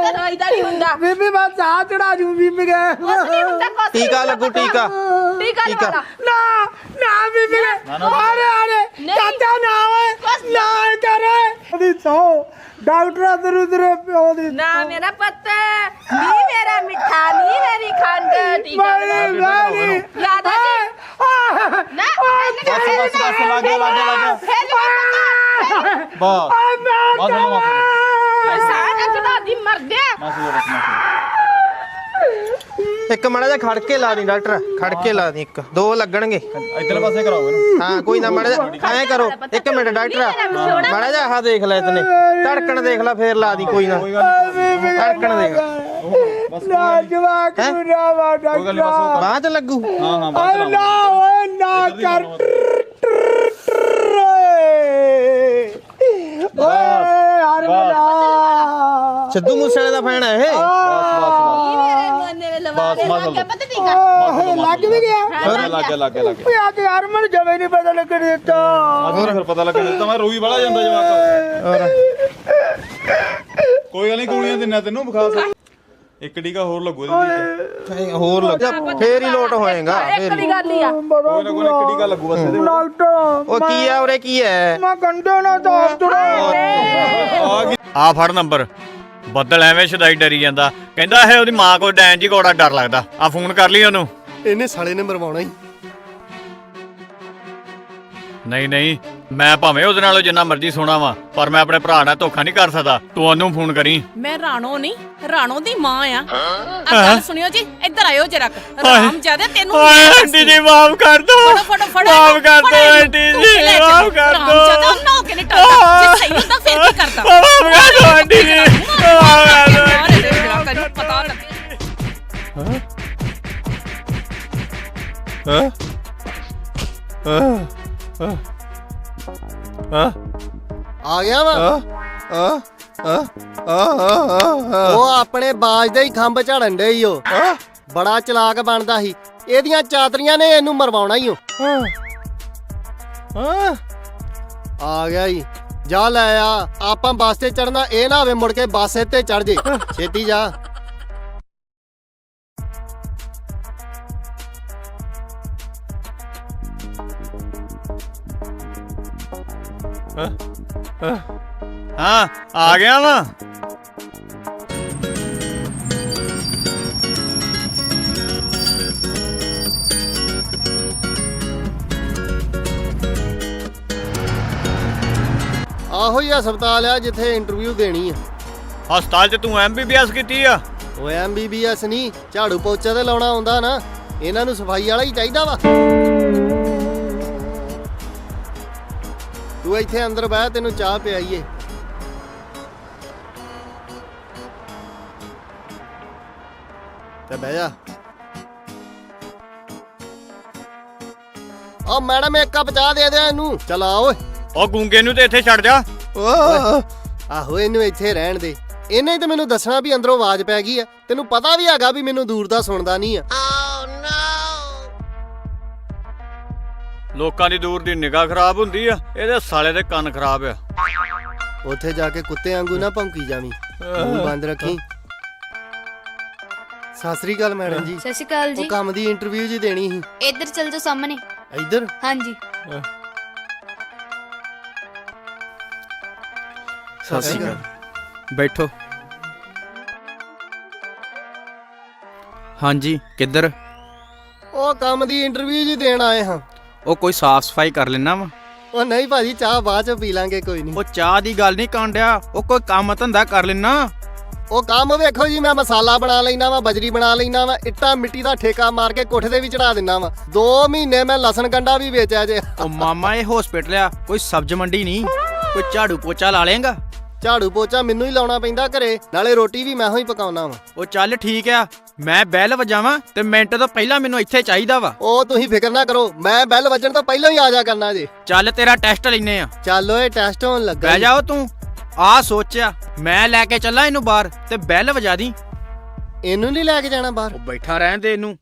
ਤੇਰਾ ਇਦਾਂ ਨਹੀਂ ਹੁੰਦਾ ਬੀਬੀ ਮੈਂ ਚਾਹ ਚੜਾ ਜੂ ਬੀਬੀ ਕੇ ਕੁਛ ਨਹੀਂ ਹੁੰਦਾ ਕੁਛ ਨੀ ਟੀਕਾ ਲੱਗੂ। ਟੀਕਾ। ਟੀਕਾ। ਲਵਾ ਨਾ ਨਾ ਬੀਬੀ ਆਰੇ ਆਰੇ ਨਹੀਂ। ਉਹਦੀ ਸੌ ਡਾਕਟਰ ਅਦਰ ਉਧਰੇ ਪਿਓ ਦੀ ਨਾ ਮੇਰਾ ਪੁੱਤ ਨੀ ਮੇਰਾ ਮਿੱਠਾ ਨੀ ਮੇਰੀ ਖੰਡ ਟੀਕਾ ਲਵਾ ਮੇਰੀ ਮੇਰੀ। ਯਾਦ ਆ ਜੀ ਨਾ ਬਸ ਬਸ ਬਸ ਲੱਗ ਲੱਗ ਲੱਗ। ਗਿਆ ਫੇਰ ਪੁੱਤ ਬਸ। ਬਸ ਬਸ ਸਾਰਾ ਚੜਾ ਦੀ ਮਰ ਗਿਆ। ਮਾਸੀ ਦਾ ਬਸ ਮਾਸੀ ਇੱਕ ਮੜਾ ਜਿਹਾ ਖੜ ਕੇ ਲਾ ਦੀ ਡਾਕਟਰ ਖੜ ਕੇ ਲਾ ਦੀ ਇੱਕ। ਦੋ ਲੱਗਣਗੇ। ਇਧਰਲੇ ਪਾਸੇ ਕਰਾਓ ਇਹਨੂੰ। ਹਾਂ ਕੋਈ ਨਾ ਮੜਾ ਜਿਹਾ ਐਂ ਕਰੋ। ਇੱਕ ਮਿੰਟ ਡਾਕਟਰ ਮੜਾ ਜਿਹਾ ਆਹ ਦੇਖ ਲੈ ਇਤਨੇ। ਧੜਕਣ ਦੇਖ ਲੈ ਫੇਰ ਲਾ ਦੀ ਕੋਈ ਨਾ। ਧੜਕਣ ਦੇਖ। ਨਾ ਜਵਾਕ? ਨੂੰ ਨਾ ਵਾ ਬਸ ਡਾਕਟਰ। ਬਾਅਦ ਲੱਗੂ। ਹਾਂ ਹਾਂ ਬਾਅਦ ਚ ਓਏ। ਨਾ ਓਏ ਨਾ ਕਰ। ਟਰ, ਟਰ, ਟਰ, ਓਏ ਹਰਮਨਾ ਸਿੱਧੂ ਮੂਸੇਵਾਲੇ ਦਾ ਫੈਨ ਹੈ ਇਹ। ਨੀ ਮੇਰੇ ਮੋਨੇ ਵੇ ਲਵਾ ਬਸ, ਦੇ ਬਸ, ਲੱਗ ਗਿਆ ਬਸ। ਪੁੱਤ ਟੀਕਾ ਲੱਗ ਵੀ ਗਿਆ। ਲੱਗ ਗਿਆ ਲੱਗ ਗਿਆ। ਲੱਗ ਗਿਆ ਓਏ ਆ ਕੇ ਹਰਮਨ ਜਵੇ ਨਹੀਂ ਪਤਾ ਲੱਗ ਦਿੱਤਾ। ਹੋਰ ਫਿਰ ਪਤਾ ਲੱਗਣ ਦਿੱਤਾ ਮੈਂ ਰੋਈ ਬੜਾ ਜਾਂਦਾ ਜਵਾਕ। ਕੋਈ ਗੱਲ ਨਹੀਂ ਗੋਲੀਆਂ ਦਿੰਨਾ ਤੈਨੂੰ ਬੁਖਾਰ ਸੇ ਇੱਕ ਟੀਕਾ ਹੋਰ ਲੱਗੂ ਇਹਦੇ ਵਿੱਚ। ਐਂ ਹੋਰ ਲੱਗ ਫੇਰ ਹੀ ਲੋਟ ਹੋਏਗਾ ਫੇਰ ਇੱਕ ਹੀ। ਦੀ ਗੱਲ ਹੀ ਆ। ਕੋਈ ਨਾ ਕੋਈ ਨਾ ਇੱਕ ਟੀਕਾ ਲੱਗੂ ਬਸ ਇਹਦੇ ਵਿੱਚ। ਡਾਕਟਰ ਉਹ ਕੀ ਉਰੇ ਹੈ? ਮੈਂ ਗੰਡੇ ਆ ਫੜ ਨੰਬਰ। ਬੱਦਲ ਐਵੇਂ ਸ਼ਦਾਈ ਡਰੀ ਜਾਂਦਾ। ਕਹਿੰਦਾ ਇਹ ਉਹਦੀ ਮਾਂ ਕੋਲ ਡੈਨ ਜੀ ਕੋੜਾ ਡਰ ਲੱਗਦਾ। ਆ ਫੋਨ ਕਰ ਲਈ ਉਹਨੂੰ। ਇਹਨੇ ਸਾਲੇ ਨੇ ਮਰਵਾਉਣਾ ਹੀ। ਨਹੀਂ ਨਹੀਂ ਮੈਂ ਭਾਵੇਂ ਉਹਦੇ ਨਾਲੋਂ ਜਿੰਨਾ ਮਰਜ਼ੀ ਸੋਣਾ ਵਾਂ ਪਰ ਮੈਂ ਆਪਣੇ ਭਰਾ ਨਾਲ ਧੋਖਾ ਨਹੀਂ ਕਰ ਸਕਦਾ। ਤੂੰ ਉਹਨੂੰ ਫੋਨ ਕਰੀ। ਮੈਂ ਰਾਣੋ ਨਹੀਂ ਰਾਣੋ ਦੀ ਮਾਂ ਆ। ਆ ਗੱਲ ਸੁਣਿਓ ਜੀ ਇੱਧਰ ਆਇਓ ਜਰਾ ਰਾਮ ਜ਼ਿਆਦਾ ਤੈਨੂੰ ਓਏ ਆਂਟੀ ਜੀ ਮਾਫ ਕਰ ਦੋ। ਫੜੋ ਫੜੋ ਫੜੋ ਮਾਫ ਕਰ ਦੋ ਆਂਟੀ ਜੀ ਮਾਫ। ਕਰ ਰਾਮ ਦੋ। ਜ਼ਿਆਦਾ ਨਾ ਕੇ ਨਹੀਂ ਟਲਦਾ ਜੇ ਸਹੀ ਹੁੰਦਾ ਫਿਰ ਕੀ ਕਰਦਾ? ਮਾਫ ਕਰ ਦੋ ਆਂਟੀ ਜੀ। ਮਾਫ ਕਰ ਦੋ ਪਤਾ ਲੱਗੇ। ਆ ਗਿਆ ਵਾ? ਉਹ ਆਪਣੇ ਬਾਜ ਦੇ ਹੀ ਖੰਭ ਝੜਨ ਡੇ ਈ ਉਹ ਬੜਾ ਚਲਾਕ ਬਣਦਾ ਸੀ। ਇਹਦੀਆਂ ਚਾਤਰੀਆਂ ਨੇ ਇਹਨੂੰ ਮਰਵਾਉਣਾ ਹੀ? ਉਹ ਆ ਗਿਆ ਈ। ਜਾ ਲੈ ਆ। ਆਪਾਂ ਬੱਸ ਤੇ ਚੜਨਾ ਇਹ ਨਾ ਹੋਵੇ ਮੁੜ ਕੇ ਬੱਸ ਤੇ ਚੜ ਜੇ। ਛੇਤੀ ਜਾ। ਹਾਂ ਆ ਗਿਆ ਵਾਂ। ਆਹੋ ਹੀ ਹਸਪਤਾਲ ਆ ਜਿੱਥੇ ਇੰਟਰਵਿਊ ਦੇਣੀ ਆ। ਹਸਪਤਾਲ 'ਚ ਤੂੰ ਐਮਬੀਬੀਐਸ ਕੀਤੀ ਆ? ਓ ਐਮਬੀਬੀਐਸ ਨਹੀਂ ਝਾੜੂ ਪੋਚਾ ਤੇ ਲਾਉਣਾ ਆਉਂਦਾ ਨਾ ਇਹਨਾਂ ਨੂੰ ਸਫ਼ਾਈ ਵਾਲਾ ਹੀ ਚਾਹੀਦਾ ਵਾ। ਤੂੰ ਇੱਥੇ ਅੰਦਰ ਬਹਿ ਤੈਨੂੰ ਚਾਹ ਪਿਆਈਏ। ਤੇ ਬਹਿ ਜਾ। ਆ ਮੈਡਮ ਇੱਕ ਕੱਪ ਚਾਹ ਦੇ ਦੇ ਇਹਨੂੰ। ਚਲਾ ਓਏ। ਉਹ ਗੂੰਗੇ ਨੂੰ ਤੇ ਇੱਥੇ ਛੱਡ ਜਾ। ਆਹੋ ਇਹਨੂੰ ਇੱਥੇ ਰਹਿਣ ਦੇ। ਇਹਨੇ ਤੇ ਮੈਨੂੰ ਦੱਸਣਾ ਵੀ ਅੰਦਰੋਂ ਆਵਾਜ਼ ਪੈ ਗਈ ਆ। ਤੈਨੂੰ ਪਤਾ ਵੀ ਹੈਗਾ ਵੀ ਮੈਨੂੰ ਦੂਰ ਦਾ ਸੁਣਦਾ ਨਹੀਂ ਆ। ਲੋਕਾਂ ਦੀ ਦੂਰ ਦੀ ਨਿਗਾਹ ਖਰਾਬ ਹੁੰਦੀ ਆ ਇਹਦੇ ਸਾਲੇ ਦੇ ਕੰਨ ਖਰਾਬ ਆ। ਉੱਥੇ ਜਾ ਕੇ ਕੁੱਤੇ ਵਾਂਗੂ ਨਾ ਭੌਂਕੀ ਜਾਵੀਂ ਮੂੰਹ ਬੰਦ ਰੱਖੀ। ਸਤਿ ਸ੍ਰੀ ਅਕਾਲ ਮੈਡਮ ਜੀ। ਸਤਿ ਸ਼੍ਰੀ ਅਕਾਲ ਉਹ ਜੀ ਕੰਮ ਦੀ ਇੰਟਰਵਿਊ ਜੀ ਦੇਣੀ ਸੀ। ਇੱਧਰ ਚੱਲ ਜਾਓ ਸਾਹਮਣੇ। ਇੱਧਰ? ਹਾਂਜੀ। ਸਤਿ ਸ੍ਰੀ ਅਕਾਲ। ਬੈਠੋ। ਹਾਂਜੀ ਕਿੱਧਰ? ਉਹ ਕੰਮ ਦੀ ਇੰਟਰਵਿਊ ਜੀ ਦੇਣ ਆਏ ਹਾਂ। ਉਹ ਕੋਈ ਸਾਫ਼ ਸਫ਼ਾਈ ਕਰ ਲੈਣਾ ਵਾ। ਉਹ ਨਹੀਂ ਭਾਜੀ ਚਾਹ ਬਾਅਦ ਚ ਪੀ ਲਾਂਗੇ ਕੋਈ ਨਹੀਂ। ਉਹ ਚਾਹ ਦੀ ਗੱਲ ਨਹੀਂ ਕਾਂਡਿਆ ਉਹ ਕੋਈ ਕੰਮ ਧੰਦਾ ਕਰ ਲੈਣਾ ਉਹ ਕੰਮ ਵੇਖੋ ਜੀ ਮੈਂ ਮਸਾਲਾ ਬਣਾ ਲੈਣਾ ਵਾ ਬਜਰੀ ਬਣਾ ਲੈਣਾ ਵਾ ਇੱਟਾਂ ਮਿੱਟੀ ਦਾ ਠੇਕਾ ਮਾਰ ਕੇ ਕੋਠੇ ਤੇ ਵੀ ਚੜਾ ਦਿੰਨਾ ਵਾ। 2 ਮਹੀਨੇ ਮੈਂ ਲਸਣ ਗੰਡਾ ਵੀ ਵੇਚਿਆ ਜੇ। ਉਹ ਮਾਮਾ ਇਹ ਹਸਪੀਟਲ ਆ ਕੋਈ ਸਬਜ਼ ਮੰਡੀ ਨਹੀਂ ਕੋਈ ਝਾੜੂ ਪੋਚਾ ਲਾ ਲੇਗਾ ਝਾੜੂ ਪੋਚਾ ਮੈਨੂੰ ਹੀ ਲਾਉਣਾ ਪੈਂਦਾ ਘਰੇ ਨਾਲੇ ਰੋਟੀ ਵੀ ਮੈਂ ਹੀ ਪਕਾਉਣਾ ਵਾ। ਉਹ ਚੱਲ ਠੀਕ ਆ ਮੈਂ ਬੈਲ ਵਜਾਵਾਂ ਤੇ ਮਿੰਟ ਤੋਂ ਪਹਿਲਾਂ ਮੈਨੂੰ ਇੱਥੇ ਚਾਹੀਦਾ ਵਾ। ਉਹ ਤੁਸੀਂ ਫਿਕਰ ਨਾ ਕਰੋ ਮੈਂ ਬੈਲ ਵੱਜਣ ਤੋਂ ਪਹਿਲਾਂ ਹੀ ਆ ਜਾ ਕਰਨਾ ਜੇ। ਚੱਲ ਤੇਰਾ ਟੈਸਟ ਲੈਨੇ ਆ। ਚੱਲ ਓਏ ਟੈਸਟ ਹੋਣ ਲੱਗਾ ਬਹਿ। ਜਾਓ ਤੂੰ। ਆ ਸੋਚਿਆ ਮੈਂ ਲੈ ਕੇ ਚੱਲਾਂ ਇਹਨੂੰ ਬਾਹਰ ਤੇ ਬੈਲ ਵਜਾ ਦੀ। ਇਹਨੂੰ ਨਹੀਂ ਲੈ ਕੇ ਜਾਣਾ ਬਾਹਰ? ਉਹ ਬੈਠਾ ਰਹਿਣ ਦੇ ਇਹਨੂੰ।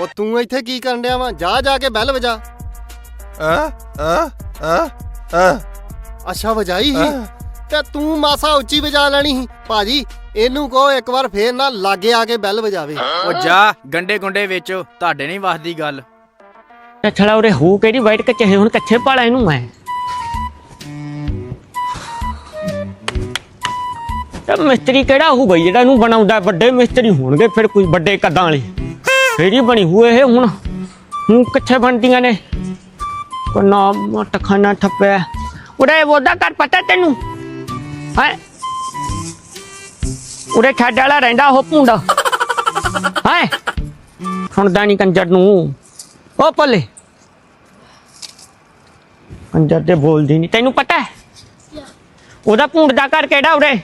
ਉਹ ਤੂੰ ਇੱਥੇ ਕੀ ਕਰਨ ਡਿਆ ਵਾ? ਜਾ ਜਾ ਕੇ ਬੈਲ ਵਜਾ। ਆ ਆ ਆ ਆ। ਅੱਛਾ ਵਜਾਈ ਤੇ ਤੂੰ ਮਾਸਾ ਉੱਚੀ ਵਜਾ ਲੈਣੀ ਸੀ। ਭਾਜੀ ਇਹਨੂੰ ਕਹੋ ਇੱਕ ਵਾਰ ਫੇਰ ਨਾ ਲਾਗੇ ਆ ਕੇ ਬੈਲ ਵਜਾਵੇ। ਉਹ ਜਾ ਗੰਡੇ ਗੁੰਡੇ ਵੇਚੋ ਤੁਹਾਡੇ ਨਹੀਂ ਵਸਦੀ ਗੱਲ। ਛੜਾ ਉਰੇ ਹੂ ਕਿਹੜੀ ਵਾਈਟ ਕੱਚੇ ਹੁਣ ਕੱਚੇ ਪਾਲਾ ਇਹਨੂੰ ਮੈਂ। ਤੇ ਮਿਸਤਰੀ ਕਿਹੜਾ ਹੋਊਗਾ ਜਿਹੜਾ ਇਹਨੂੰ ਬਣਾਉਂਦਾ ਵੱਡੇ ਮਿਸਤਰੀ ਹੋਣਗੇ ਫਿਰ ਕੋਈ ਵੱਡੇ ਕੱਦਾਂ ਵਾਲੇ। ਫੇਰ ਹੀ ਬਣੀ ਹੋਏ ਇਹ ਹੁਣ? ਹੁਣ ਕਿੱਥੇ ਬਣਦੀਆਂ ਨੇ? ਕੋ ਨਾ ਮਟ ਖਾਣਾ ਠੱਪਿਆ। ਉਰੇ ਉਹਦਾ ਕਰ ਪਤਾ ਤੈਨੂੰ? ਹੈ? ਉਰੇ ਛੱਡ ਵਾਲਾ ਰਹਿੰਦਾ ਉਹ ਭੁੰਡਾ। ਹੈ? ਸੁਣਦਾ ਨਹੀਂ ਕੰਜਰ ਨੂੰ। ਉਹ ਪੱਲੇ। ਕੰਜਰ ਤੇ ਬੋਲਦੀ ਨਹੀਂ ਤੈਨੂੰ ਪਤਾ ਹੈ? ਉਹਦਾ ਭੂੰਡ ਦਾ ਘਰ ਕਿਹੜਾ ਉਰੇ?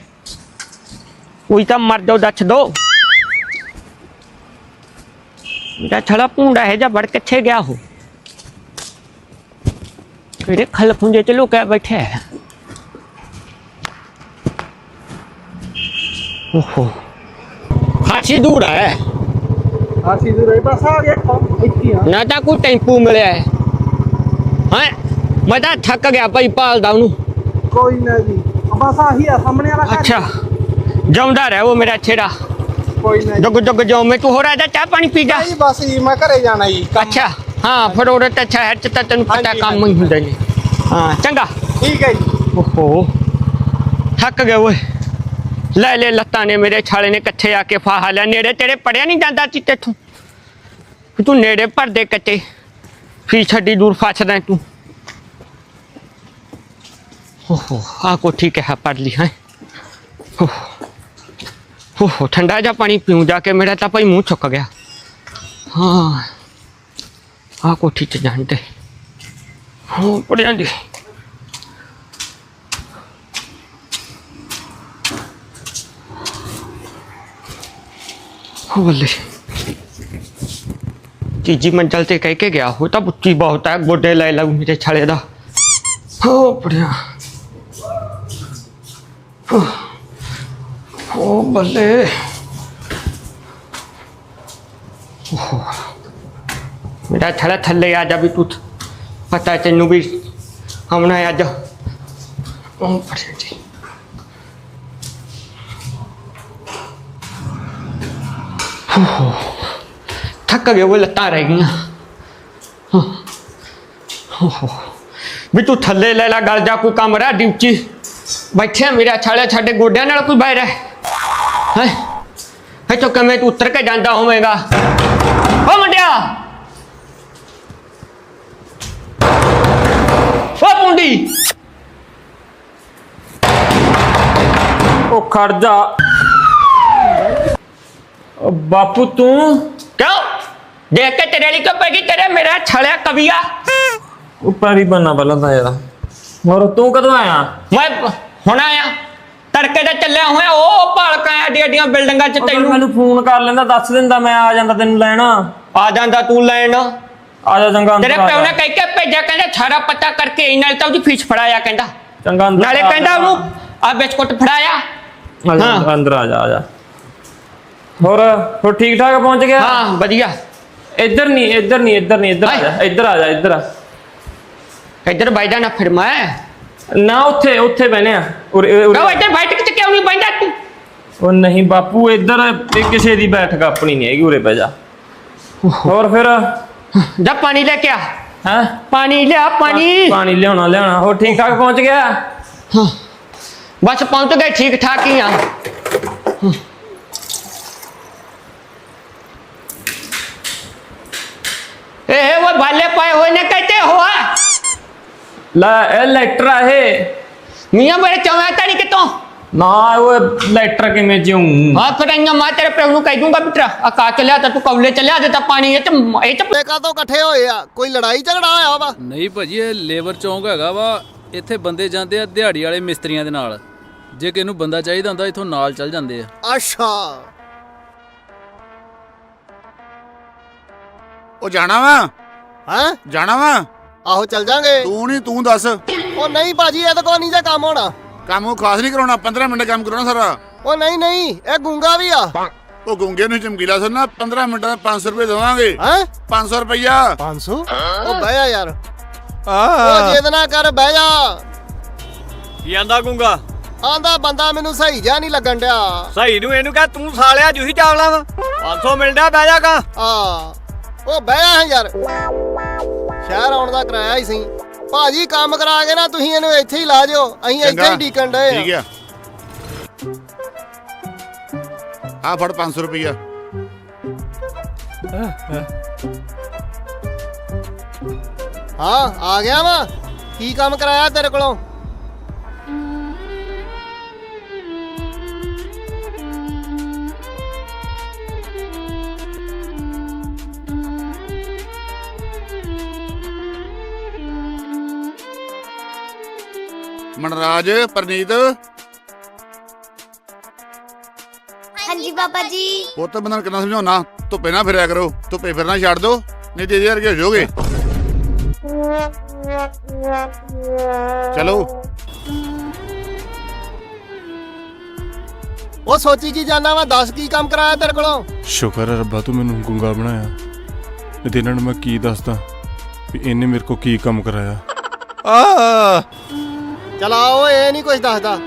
ਕੋਈ ਤਾਂ ਮਰ ਜਾਓ, ਦੱਸ ਦੋ। ਮੇਰਾ ਛੜਾ ਭੂੰਡਾ ਹੈ ਜਾਂ ਵੜ ਕਿੱਥੇ ਗਿਆ ਉਹ? ਕਿਹੜੇ ਖਲ ਚ ਲੁਕਿਆ ਬੈਠਾ ਹੈ? ਓਹੋ। ਖਾਸੀ ਦੂਰ ਹੈ ਆਸੀ ਦੂਰੇ ਬਸ ਆ ਗਿਆ ਇੱਥੇ ਆ। ਨਾ ਤਾਂ ਕੋਈ ਟੈਂਪੂ ਮਿਲਿਆ ਹੈ। ਹੈਂ? ਮੈਂ ਤਾਂ ਥੱਕ ਗਿਆ ਭਾਈ ਪਾਲਦਾ ਉਹਨੂੰ। ਕੋਈ ਨਾ ਜੀ। ਬਸ ਆਹੀ ਆ ਸਾਹਮਣੇ ਵਾਲਾ। ਅੱਛਾ। ਜਾਉਂਦਾ ਰਹਿ ਉਹ ਮੇਰਾ ਛੇੜਾ। ਕੋਈ ਨਾ ਜੁਗ ਜੁਗ ਜਾਉ ਮੈਂ ਤੂੰ ਹੋ ਰਿਹਾ ਚਾਹ ਪਾਣੀ ਪੀ ਜਾ। ਜੀ ਬਸ ਜੀ ਮੈਂ ਘਰੇ ਜਾਣਾ ਜੀ ਅੱਛਾ। ਹਾਂ ਫਿਰ ਉਹ ਤਾਂ ਸ਼ਹਿਰ ਚ ਤਾਂ ਤੈਨੂੰ ਪਤਾ ਕੰਮ ਹੀ ਹੁੰਦੇ ਨੇ। ਹਾਂ ਚੰਗਾ। ਠੀਕ ਹੈ ਜੀ। ਓਹੋ। ਥੱਕ ਗਏ ਓਏ। ਲੈ ਲੈ ਲੱਤਾਂ ਨੇ ਮੇਰੇ ਛਾਲੇ ਨੇ ਕੱਥੇ ਆ ਕੇ ਫਾਹਾ ਲਿਆ। ਨੇੜੇ ਤੇਰੇ ਪੜਿਆ ਨਹੀਂ ਜਾਂਦਾ ਸੀ ਤੇਥੋਂ। ਤੂੰ ਨੇੜੇ ਭਰਦੇ ਕੱਟੇ ਫੀ ਛੱਡੀ ਦੂਰ ਫਸਦਾ ਤੂੰ। ਓਹੋ, ਆ ਕੋ ਠੀਕ ਪੜ ਲਈ, ਹੈ। ਓਹੋ ਠੰਡਾ ਜਿਹਾ ਪਾਣੀ ਪੀਉਂ ਜਾ ਕੇ ਮੇਰਾ ਤਾਂ ਭਾਈ ਮੂੰਹ ਚੁੱਕ ਗਿਆ। ਹਾਂ, ਆ ਕੋਠੀ ਚ ਜਾਂਦੇ ਹਾਂ ਪੜਿਆ ਦੀ ਹੋਲੇ। ਤੀਜੀ ਮੰਜ਼ਲ ਤੇ ਕਹਿ ਕੇ ਗਿਆ ਹੋ ਤਾਂ ਬੁੱਚੀ ਬਹੁਤ ਹੈ ਗੋਡੇ ਲੈ ਲਊ ਮੇਰੇ ਛਾਲੇ ਦਾ। ਹੋ ਪੜਿਆ ਹੋ ਬੱਲੇ। ਮੇਰਾ ਛਾਲਾ ਥੱਲੇ ਆ ਜਾ ਵੀ ਤੂੰ ਪਤਾ ਤੈਨੂੰ ਵੀ ਹਮਣਾ ਆ ਉਹ ਪੜਿਆ ਜੀ। ਥੱਕ ਗਏ ਉਹ ਲੱਤਾਂ ਰਹਿ ਗਈਆਂ ਹਾਂ। ਵੀ ਤੂੰ ਥੱਲੇ ਲੈ ਲੈ ਗਲ ਜਾ ਕੋਈ ਕਮਰਾ ਡਿਊਟੀ ਬੈਠਿਆ ਮੇਰਾ ਛਾਲੇ ਛੱਡੇ ਗੋਡਿਆਂ ਨਾਲ ਕੋਈ ਬਹਿ ਰਿਹਾ ਹੈ ਹੈ ਤੋ ਕਮੇ ਤੂੰ ਉਤਰ ਕੇ ਜਾਂਦਾ ਹੋਵੇਂਗਾ ਓ ਮੁੰਡਿਆ ਓ ਮੁੰਡੀ ਉਹ ਖੜ ਜਾ ਉਹ ਬਾਪੂ ਤੂੰ? ਕਿਉਂ? ਦੇਖ ਕੇ ਤੇਰੇ ਲਈ ਕਿਉਂ ਪੈ ਗਈ ਤੇਰੇ ਮੇਰਾ ਛੜਿਆ ਕਵੀਆ। ਉੱਪਰ ਹੀ ਬੰਨਾ ਪਹਿਲਾਂ ਤਾਂ ਯਾਰ। ਹੋਰ ਤੂੰ ਕਦੋਂ ਆਇਆ? ਮੈਂ ਹੁਣ ਆਇਆ। ਤੜਕੇ ਦਾ ਚੱਲਿਆ ਹੋਇਆ ਉਹ ਭਾਲਕਾਂ ਐਡੀਆਂ ਐਡੀਆਂ ਬਿਲਡਿੰਗਾਂ 'ਚ ਤੈਨੂੰ ਤੈਨੂੰ। ਮੈਨੂੰ ਫੋਨ ਕਰ ਲੈਂਦਾ ਦੱਸ ਦਿੰਦਾ ਮੈਂ ਆ ਜਾਂਦਾ ਤੈਨੂੰ ਲੈਣ। ਆ ਆ ਜਾਂਦਾ ਤੂੰ ਲੈਣ। ਜਾ ਚੰਗਾ ਅੰਦਰ ਤੇਰੇ ਆ ਪਿਓ ਜਾ। ਨੇ ਕਹਿ ਕੇ ਭੇਜਿਆ ਕਹਿੰਦਾ ਸਾਰਾ ਪਤਾ ਕਰਕੇ ਇਹਨਾਂ ਨਾਲ ਤਾਂ ਉਹਦੀ ਫੀਸ ਫੜਾਇਆ ਕਹਿੰਦਾ। ਚੰਗਾ ਅੰਦਰ ਨਾਲੇ ਆ ਕਹਿੰਦਾ। ਉਹਨੂੰ ਆ ਬਿਸਕੁਟ ਫੜਾਇਆ। ਹਾਂ। ਅੰਦਰ ਆ ਜਾ ਆ ਜਾ। ਹੋਰ ਹੋਰ ਠੀਕ ਠਾਕ ਪਹੁੰਚ ਗਿਆ? ਹਾਂ ਵਧੀਆ। ਇੱਧਰ ਨਹੀਂ ਇੱਧਰ ਨਹੀਂ ਇੱਧਰ ਨਹੀਂ ਇੱਧਰ ਆ ਜਾ ਇੱਧਰ ਆ ਜਾ ਇੱਧਰ ਆ। ਇੱਧਰ ਬੈਠਾ ਨਾ ਫਿਰ ਮੈਂ। ਨਾ ਉੱਥੇ ਉੱਥੇ ਬਹਿਨੇ ਆ। ਉਰੇ ਕਹੋ ਇੱਧਰ ਬੈਠ ਕੇ ਕਿਉਂ ਨਹੀਂ ਬੈਠਾ ਤੂੰ? ਉਹ ਨਹੀਂ ਬਾਪੂ ਇੱਧਰ ਇਹ ਕਿਸੇ ਦੀ ਬੈਠਕ ਆਪਣੀ ਨਹੀਂ ਹੈਗੀ ਉਰੇ ਬਹਿ ਜਾ। ਹੋਰ ਫਿਰ? ਜਾ ਪਾਣੀ ਲੈ ਕੇ ਆ। ਹੈ? ਪਾਣੀ ਲਿਆ ਪਾਣੀ। ਪਾਣੀ ਲਿਆਉਣਾ ਲਿਆਉਣਾ। ਹੋਰ ਠੀਕ ਠਾਕ ਪਹੁੰਚ ਗਿਆ? ਹਾਂ। ਬਸ ਪਹੁੰਚ ਗਏ ਠੀਕ ਠਾਕ ਹੀ ਆ। ਹੋਏ ਨੇ ਕਹਤੇ ਹੋਆ ਲੈ ਇਹ ਲੈਟਰ ਆ ਇਹ ਮੀਆਂ ਮੇਰੇ ਚੌਂਿਆ ਤਾਂ ਨਹੀਂ ਕਿਤੋਂ ਨਾ ਉਹ ਲੈਟਰ ਕਿਵੇਂ ਜਿਉਂ ਹਾਂ ਫਿਰ ਇੰਨਾ ਮੈਂ ਤੇਰੇ ਪਿਓ ਨੂੰ ਕਹਿ ਦੂੰਗਾ ਬਿਟਰਾ ਆ ਕਾ ਚੱਲਿਆ ਤਾਂ ਤੂੰ ਕੌਲੇ ਚੱਲਿਆ ਤੇ ਤਾਂ ਪਾਣੀ ਇਹ ਚ ਇਹ ਚ ਤੇ ਕਾਹਤੋਂ ਇਕੱਠੇ ਹੋਏ ਆ ਕੋਈ ਲੜਾਈ ਝਗੜਾ ਹੋਇਆ ਵਾ ਨਹੀਂ ਭਾਜੀ ਇਹ ਲੇਬਰ ਚੌਂਕ ਹੈਗਾ ਵਾ ਇੱਥੇ ਬੰਦੇ ਜਾਂਦੇ ਆ ਦਿਹਾੜੀ ਵਾਲੇ ਮਿਸਤਰੀਆਂ ਦੇ ਨਾਲ ਜੇ ਕਿਸੇ ਨੂੰ ਬੰਦਾ ਚਾਹੀਦਾ ਹੁੰਦਾ ਇੱਥੋਂ ਨਾਲ ਚੱਲ ਜਾਂਦੇ ਆ ਅੱਛਾ ਉਹ ਜਾਣਾ ਵਾ? ਹੈਂ? ਜਾਣਾ ਵਾ? ਆਹੋ ਚੱਲ ਜਾਾਂਗੇ। ਤੂੰ ਨਹੀਂ ਤੂੰ ਦੱਸ। ਉਹ ਨਹੀਂ ਭਾਜੀ ਇਹਦੇ ਕੋਲ ਨਹੀਂ ਜੇ ਕੰਮ ਹੋਣਾ। ਕੰਮ ਉਹ ਖਾਸ ਨਹੀਂ ਕਰਾਉਣਾ? 15 ਮਿੰਟ ਕੰਮ ਕਰਾਉਣਾ ਸਾਰਾ। ਉਹ ਨਹੀਂ ਨਹੀਂ ਇਹ ਗੁੰਗਾ ਵੀ ਆ। ਉਹ ਗੁੰਗੇ ਨੂੰ ਚਮਕੀਲਾ ਸੁਣਨਾ 15 ਮਿੰਟਾਂ ਦਾ 500 ਰੁਪਏ ਦੇਵਾਂਗੇ। ਹੈ? 500 ਰੁਪਈਆ। 500 ਉਹ ਬਹਿ ਜਾ ਯਾਰ। ਉਹ ਜਿੱਦ ਨਾ ਕਰ ਬਹਿ ਜਾ। ਕੀ ਆਂਦਾ ਗੁੰਗਾ? ਆਂਦਾ ਬੰਦਾ ਮੈਨੂੰ ਸਹੀ ਜਿਹਾ ਨਹੀਂ ਲੱਗਣ ਡਿਆ। ਸਹੀ ਨੂੰ ਇਹਨੂੰ ਕਹ ਤੂੰ ਸਾਲਿਆ ਜੂਹੀ ਚਾਵਲਾ ਵਾ। 500 ਮਿਲਦਾ ਬਹਿ ਜਾਗਾ ਆ ਉਹ ਬਹਿ ਹੈ ਯਾਰ। ਸ਼ਹਿਰ ਆਉਣ ਦਾ ਕਿਰਾਇਆ ਹੀ ਸੀ ਭਾਜੀ ਕੰਮ ਕਰਾ ਕੇ ਨਾ ਤੁਸੀਂ ਇਹਨੂੰ ਇੱਥੇ ਹੀ ਲਾ ਜਿਓ। ਅਸੀਂ ਇੱਥੇ ਹੀ। ਡੀਕਣ ਡਏ ਠੀਕ ਆ। ਆ ਫੜ 500 ਰੁਪਈਆ। ਹਾਂ ਆ ਗਿਆ ਵਾ। ਕੀ ਕੰਮ ਕਰਾਇਆ ਤੇਰੇ ਕੋਲੋਂ? ਮਨਰਾਜ ਪ੍ਰਨੀਤ। ਹਾਂਜੀ ਬਾਬਾ ਜੀ। ਪੁੱਤ ਬੰਦਨ ਕਿੰਨਾ ਸਮਝਾਉਣਾ? ਧੁੱਪੇ ਨਾ ਫਿਰਿਆ ਕਰੋ। ਧੁੱਪੇ ਫਿਰਨਾ ਛੱਡ ਦੋ। ਨਹੀਂ ਤੇ ਇਹਦੇ ਵਰਗੇ ਹੋ ਜਾਓਗੇ। ਚਲੋ। ਉਹ ਸੋਚੀ ਕੀ ਜਾਣਾ ਵਾ? ਦੱਸ ਕੀ ਕੰਮ ਕਰਾਇਆ ਤੇਰੇ ਕੋਲੋਂ? ਸ਼ੁਕਰ ਹੈ ਰੱਬਾ ਤੂੰ ਮੈਨੂੰ ਗੁੰਗਾ ਬਣਾਇਆ। ਨਹੀਂ ਤੇ ਇਹਨਾਂ ਨੂੰ ਮੈਂ ਕੀ ਦੱਸਦਾ ਵੀ ਇਹਨੇ ਮੇਰੇ ਕੋ ਕੀ ਕੰਮ ਕਰਾਇਆ? ਆ ਚਲ ਆਓ ਇਹ ਨਹੀਂ ਕੁਝ ਦੱਸਦਾ।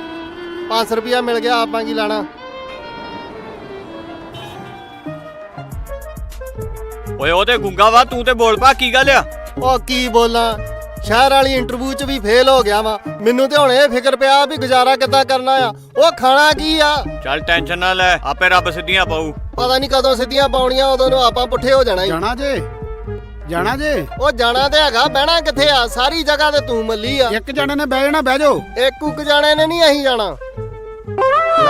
500 ਰੁਪਿਆ ਮਿਲ ਗਿਆ ਆਪਾਂ ਕੀ ਲੈਣਾ। ਓਏ ਉਹ ਤੇ ਗੁੰਗਾ ਵਾ ਤੂੰ ਤੇ ਬੋਲ ਪਾ ਕੀ ਗੱਲ ਆ? ਉਹ ਕੀ ਬੋਲਾਂ ਸ਼ਹਿਰ ਵਾਲੀ ਇੰਟਰਵਿਊ 'ਚ ਵੀ ਫੇਲ ਹੋ ਗਿਆ ਵਾ। ਮੈਨੂੰ ਤੇ ਹੁਣ ਇਹ ਫਿਕਰ ਪਿਆ ਵੀ ਗੁਜ਼ਾਰਾ ਕਿੱਦਾਂ ਕਰਨਾ ਆ। ਉਹ ਖਾਣਾ ਕੀ ਆ? ਚੱਲ ਟੈਨਸ਼ਨ ਨਾ ਲੈ ਆਪੇ ਰੱਬ ਸਿੱਧੀਆਂ ਪਾਊ। ਪਤਾ ਨਹੀਂ ਕਦੋਂ ਸਿੱਧੀਆਂ ਪਾਉਣੀਆਂ ਉਦੋਂ ਨੂੰ ਆਪਾਂ ਪੁੱਠੇ ਹੋ ਜਾਣਾ ਹੀ ਜਾਣਾ ਜੇ। ਜਾਣਾ ਜੇ? ਉਹ ਜਾਣਾ ਤੇ ਹੈਗਾ ਬਹਿਣਾ ਕਿੱਥੇ ਆ? ਸਾਰੀ ਜਗ੍ਹਾ ਤੇ ਤੂੰ ਮੱਲੀ ਆ। ਇੱਕ ਜਣੇ ਨੇ ਬਹਿ ਜਾਣਾ ਬਹਿ ਜਾਓ। ਇੱਕ ਉੱਕ ਜਾਣੇ ਨੇ ਨਹੀਂ ਅਸੀਂ ਜਾਣਾ।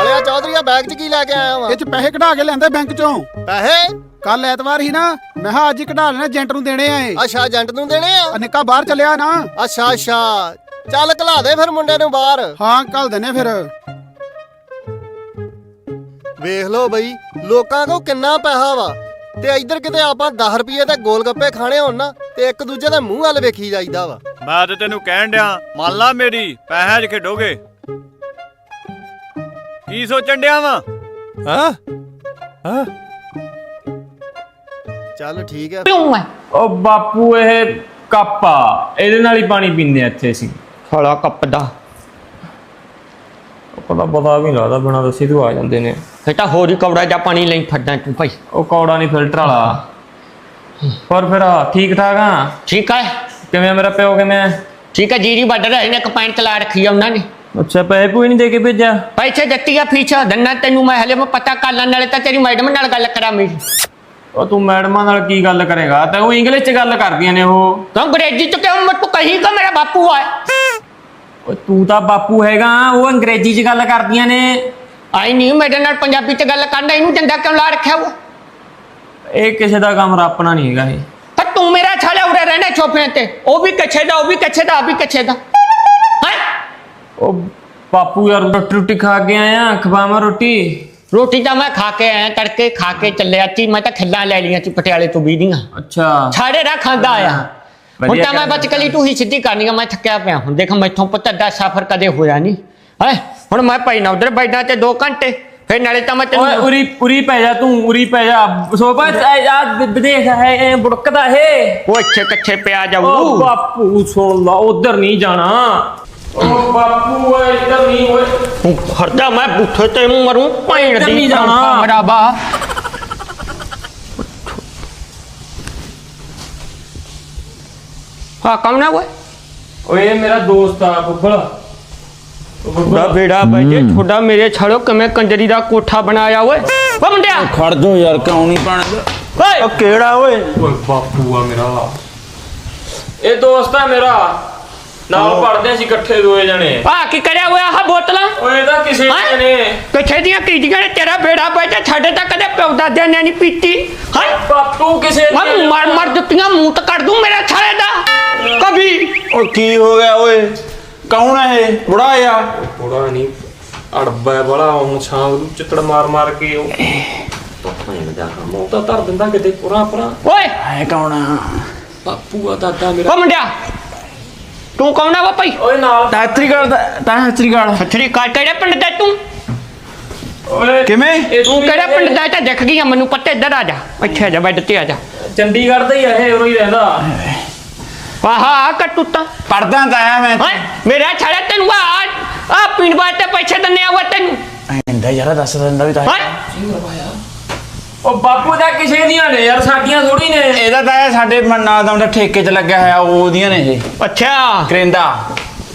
ਹਲਿਆ ਚੌਧਰੀਆ ਬੈਗ 'ਚ ਕੀ ਲੈ ਕੇ ਆਇਆ ਵਾ? ਇਹ ਚ ਪੈਸੇ ਕਢਾ ਕੇ ਲੈਂਦੇ ਬੈਂਕ ਚੋਂ। ਪੈਸੇ? ਕੱਲ ਐਤਵਾਰ ਹੀ ਨਾ ਮੈਂ ਹਾਂ ਅੱਜ ਹੀ ਕਢਾ ਲੈਣੇ ਏਜੰਟ ਨੂੰ ਦੇਣੇ ਆ ਇਹ। ਅੱਛਾ ਏਜੰਟ ਨੂੰ ਦੇਣੇ ਆ? ਨਿੱਕਾ ਬਾਹਰ ਚੱਲਿਆ ਨਾ। ਅੱਛਾ ਅੱਛਾ। ਚੱਲ ਘਲਾ ਦੇ ਫਿਰ ਮੁੰਡੇ ਨੂੰ ਬਾਹਰ। ਹਾਂ ਕੱਲ ਦਿੰਨੇ ਫਿਰ। ਵੇਖ ਲਓ ਬਈ ਲੋਕਾਂ ਕੋ ਕਿੰਨਾ ਪੈਸਾ ਵਾ। ਤੇ ਇੱਧਰ ਕਿਤੇ ਆਪਾਂ 10 ਰੁਪਏ ਤੇ ਗੋਲ ਗੱਪੇ ਖਾਣੇ ਹੋਣ ਨਾ ਤੇ ਇੱਕ ਦੂਜੇ ਦੇ ਮੂੰਹ ਵੱਲ ਵੇਖੀ ਜਾਈਦਾ ਵਾ। ਮੈਂ ਤੇ ਤੈਨੂੰ ਕਹਿਣ ਡਿਆ ਮੰਨ ਲਾ ਮੇਰੀ ਪੈਸਿਆਂ 'ਚ ਖੇਡੋਗੇ। ਕੀ ਸੋਚਣ ਡਿਆ ਵਾ? ਹਾਂ? ਹਾਂ? ਚੱਲ ਠੀਕ ਹੈ ਉਹ ਬਾਪੂ ਇਹ ਕੱਪ ਆ। ਇਹਦੇ ਨਾਲ ਹੀ ਪਾਣੀ ਪੀਂਦੇ ਆ ਇੱਥੇ ਅਸੀਂ। ਸਾਲਾ ਕੱਪ ਦਾ। ਪਤਾ ਪਤਾ ਵੀ ਨੀ ਲੱਗਦਾ ਬਿਨਾਂ ਦੱਸੇ ਤੂੰ ਆ ਜਾਂਦੇ ਨੇ। ਫੇ ਤਾਂ ਹੋਰ ਹੀ ਕੌੜਾ ਜਾਂ ਪਾਣੀ ਲਈ ਫੱਡਾਂ ਤੂੰ ਭਾਈ। ਉਹ ਕੌੜਾ ਨਹੀਂ ਫਿਲਟਰ ਵਾਲਾ। ਪਰ ਫਿਰ ਆ, ਠੀਕ ਠਾਕ ਆ? ਠੀਕ ਹੈ ਕਿਵੇਂ ਆ ਮੇਰਾ ਪਿਓ ਕਿਵੇਂ ਆ? ਠੀਕ ਹੈ ਜੀਰੀ ਵੱਢ ਰਹੇ ਨੇ ਕਪਾਇਨ ਤਲਾ ਰੱਖੀ ਆ ਉਹਨਾਂ ਨੇ। ਅੱਛਾ ਪੈਸੇ ਪੂਏ ਨਹੀਂ ਦੇ ਕੇ ਭੇਜਿਆ? ਪੈਸੇ ਦਿੱਤੀ ਆ ਫੀਸ ਦੰਨਾ ਤੈਨੂੰ ਮੈਂ ਹਲੇ ਮੈਂ ਪਤਾ ਕਰ ਲੈਣ ਨਾਲੇ ਤਾਂ ਤੇਰੀ ਮੈਡਮ ਨਾਲ ਗੱਲ ਕਰਾਂ ਮੇਰੀ। ਉਹ ਤੂੰ ਮੈਡਮਾਂ ਨਾਲ ਕੀ ਗੱਲ ਕਰੇਗਾ? ਤੇ ਉਹ ਇੰਗਲਿਸ਼ 'ਚ ਗੱਲ ਕਰਦੀਆਂ ਨੇ ਉਹ। ਤੂੰ ਅੰਗਰੇਜ਼ੀ ਚ ਕਿਉਂ ਮੈਂ ਤੂੰ ਕਹੀ ਕਿ ਮੇਰਾ ਬਾਪੂ ਆ? ਓਏ ਤੂੰ ਤਾਂ ਬਾਪੂ ਹੈਗਾ ਉਹ ਅੰਗਰੇਜ਼ੀ 'ਚ ਗੱਲ ਕਰਦੀਆਂ ਨੇ। ਆਈ ਨਹੀਂ ਮੇਰੇ ਨਾਲ ਪੰਜਾਬੀ ਚ ਗੱਲ ਕਰਨਾ ਇਹਨੂੰ ਚੰਦਾ ਕਿਉਂ ਲਾ ਰੱਖਿਆ ਉਹ ਇਹ ਕਿਸੇ ਦਾ ਕੰਮ ਆਪਣਾ ਨਹੀਂ ਹੈਗਾ ਇਹ। ਪਰ ਤੂੰ ਮੇਰਾ ਛਾਲਾ ਉਰੇ ਰਹਿਣਾ ਛੋਪਿਆਂ ਤੇ। ਉਹ ਵੀ ਕੱਛੇ ਦਾ ਉਹ ਵੀ ਕੱਛੇ ਦਾ ਆ ਵੀ ਕੱਛੇ ਦਾ। ਹੈ? ਉਹ ਬਾਪੂ ਯਾਰ ਰੋਟੀ ਰੋਟੀ ਖਾ ਕੇ ਆਇਆ ਖਵਾਵਾਂ ਰੋਟੀ? ਰੋਟੀ ਤਾਂ ਮੈਂ ਖਾ ਕੇ ਆਇਆ ਤੜਕੇ ਖਾ ਕੇ ਚੱਲਿਆ ਸੀ ਮੈਂ ਤਾਂ ਖੱਲਾਂ ਲੈ ਲਈਆਂ ਸੀ ਪਟਿਆਲੇ ਤੋਂ ਵੀਡੀਆਂ ਅੱਛਾ। ਛਾੜੇ ਰਾ ਖਾਂਦਾ ਆਇਆ। ਹੁਣ ਤਾਂ ਮੈਂ ਗੱਲ ਬਚ ਕਲੀ ਤੂੰ ਹੀ ਸਿੱਧੀ ਕਰਨੀ ਆ ਮੈਂ ਥੱਕਿਆ ਪਿਆ। ਹੁਣ ਦੇਖ ਮੈਥੋਂ ਪੁੱਤ ਦਾ ਸਫ਼ਰ ਕਦੇ ਹੋਇਆ ਨਹੀਂ। ਹੈ? ਹੁਣ ਮੈਂ ਪੈਣਾ ਉਧਰ ਬੈਠਾ ਤੇ 2 ਘੰਟੇ ਫਿਰ ਨਾਲੇ ਤਾਂ ਮੈਂ ਓਏ ਉਰੀ ਉਰੀ ਪੈ ਜਾ ਤੂੰ ਉਰੀ ਪੈ ਜਾ। ਸੋਭਾ ਆ ਦੇਖ ਹੈ ਇਹ ਬੁੜਕਦਾ ਹੈ ਉਹ ਇੱਥੇ ਕੱਛੇ ਪਿਆ ਓ ਜਾਊ ਬਾਪੂ ਸੁਣ ਲਾ ਉਧਰ ਨਹੀਂ ਜਾਣਾ। ਓ ਬਾਪੂ ਓਏ ਇੱਧਰ ਨਹੀਂ ਓਏ। ਹਰਦਾ ਮੈਂ ਬੁੱਠੇ ਤੇ ਮਰੂੰ ਪੈਣ ਇੱਧਰ ਦੀ ਨਹੀਂ ਜਾਣਾ। ਮੇਰਾ ਬਾ। ਹਾਂ ਕਮ ਨਾ ਓਏ? ਓਏ ਇਹ ਮੇਰਾ ਦੋਸਤ ਆ ਬੁੱਬਲ ਥੋੜਾ ਬੇੜਾ ਬੈਠੇ ਥੋੜਾ ਮੇਰੇ ਛੜੋ ਕਿਵੇਂ ਕੰਜਰੀ ਦਾ ਕੋਠਾ ਬਣਾਇਆ ਓਏ। ਓ ਮੁੰਡਿਆ! ਖੜ ਜਾ ਯਾਰ ਕਿਉਂ ਨਹੀਂ ਪਾਣੀ ਓਏ! ਉਹ ਕਿਹੜਾ ਓਏ? ਓਏ ਬਾਪੂ ਆ ਮੇਰਾ। ਇਹ ਦੋਸਤ ਆ ਮੇਰਾ। ਨਾਲ ਪੜਦੇ ਸੀ ਇਕੱਠੇ ਦੋਏ ਜਣੇ। ਆ ਕੀ ਕਰਿਆ ਹੋਇਆ ਆਹ ਬੋਤਲਾਂ? ਓਏ ਇਹਦਾ ਕਿਸੇ ਹੈਂ? ਨੇ ਕਿੱਥੇ ਦੀਆਂ ਕੀੜੀਆਂ ਨੇ? ਤੇਰਾ ਬੇੜਾ ਬੈਠਾ ਛੱਡੇ ਤਾਂ ਕਦੇ ਪਿਓ ਦਾਦਿਆਂ ਨੇ ਨਹੀਂ ਪੀਤੀ। ਹਾਂ? ਬਾਪੂ ਕਿਸੇ ਮੈਂ ਮਰ ਮਰ ਜੁੱਤੀਆਂ ਮੂੰਹ ਤੇ ਕੱਢ ਦੂੰ ਮੇਰੇ ਛੜੇ ਦਾ। ਕਭੀ। ਉਹ ਕੀ ਹੋ ਗਿਆ ਓਏ? ਕੌਣ ਹੈ ਇਹ? ਬੁੜਾ ਆ? ਥੋੜਾ ਨਹੀਂ ਅੜਬਾ ਬੜਾ ਹੁਣ ਛਾਂ ਨੂੰ ਚਿੱਤੜ ਮਾਰ ਮਾਰ ਕੇ ਉਹ। ਮੂੰਹ ਤਾਂ ਧਰ ਦਿੰਦਾ ਕਿਤੇ ਪੁਰਾ ਪੁਰਾ। ਓਏ! ਐ ਕੌਣ ਆ? ਬਾਪੂ ਆ ਦਾਦਾ ਮੇਰਾ। ਓ ਮੁੰਡਿਆ! ਤੂੰ ਕੌਣ ਆ ਵਾ ਭਾਈ ਓਏ ਨਾਲ। ਤਾਤਰੀ ਗਾਲ ਦਾ ਤਾਤਰੀ ਗਾਲ ਸੱਚਰੀ ਕਿਹੜੇ ਪਿੰਡ ਦਾ ਤੂੰ? ਓਏ ਕਿਵੇਂ? ਤੂੰ ਕਿਹੜੇ ਪਿੰਡ ਦਾ ਇਹ ਤਾਂ ਦਿਖ ਗਿਆ ਮੈਨੂੰ ਪੱਤੇ ਇੱਧਰ ਆ ਜਾ। ਇੱਥੇ ਆ ਜਾ ਬੈੱਡ ਤੇ ਆ ਜਾ। ਚੰਡੀਗੜ੍ਹ ਦਾ ਹੀ ਆ ਇਹ ਉਰੋਂ ਹੀ ਰਹਿੰਦਾ। ਆਹਾ ਕਟੁੱਤਾ ਪੜਦਾ ਤਾਂ ਆ ਮੈਂ ਓਏ ਮੇਰਾ ਛੜਾ ਤੈਨੂੰ ਆ ਆ ਪੀਣ ਵਾਸਤੇ ਪੈਸੇ ਦਿੰਨੇ ਆ ਵਾ ਤੈਨੂੰ। ਐਂਦਾ ਯਾਰ ਦੱਸ ਦਿੰਦਾ ਵੀ ਤਾਂ ਉਹ ਬਾਪੂ ਦਾ ਕਿਸੇ ਦੀਆਂ ਨੇ ਯਾਰ ਸਾਡੀਆਂ ਥੋੜੀ ਨੇ। ਇਹਦਾ ਤਾਂ ਸਾਡੇ ਨਾਲ ਦਾ ਮੁੰਡਾ ਠੇਕੇ 'ਚ ਲੱਗਿਆ ਹੋਇਆ ਉਹਦੀਆਂ ਨੇ ਇਹ। ਅੱਛਾ। ਕਰਿੰਦਾ।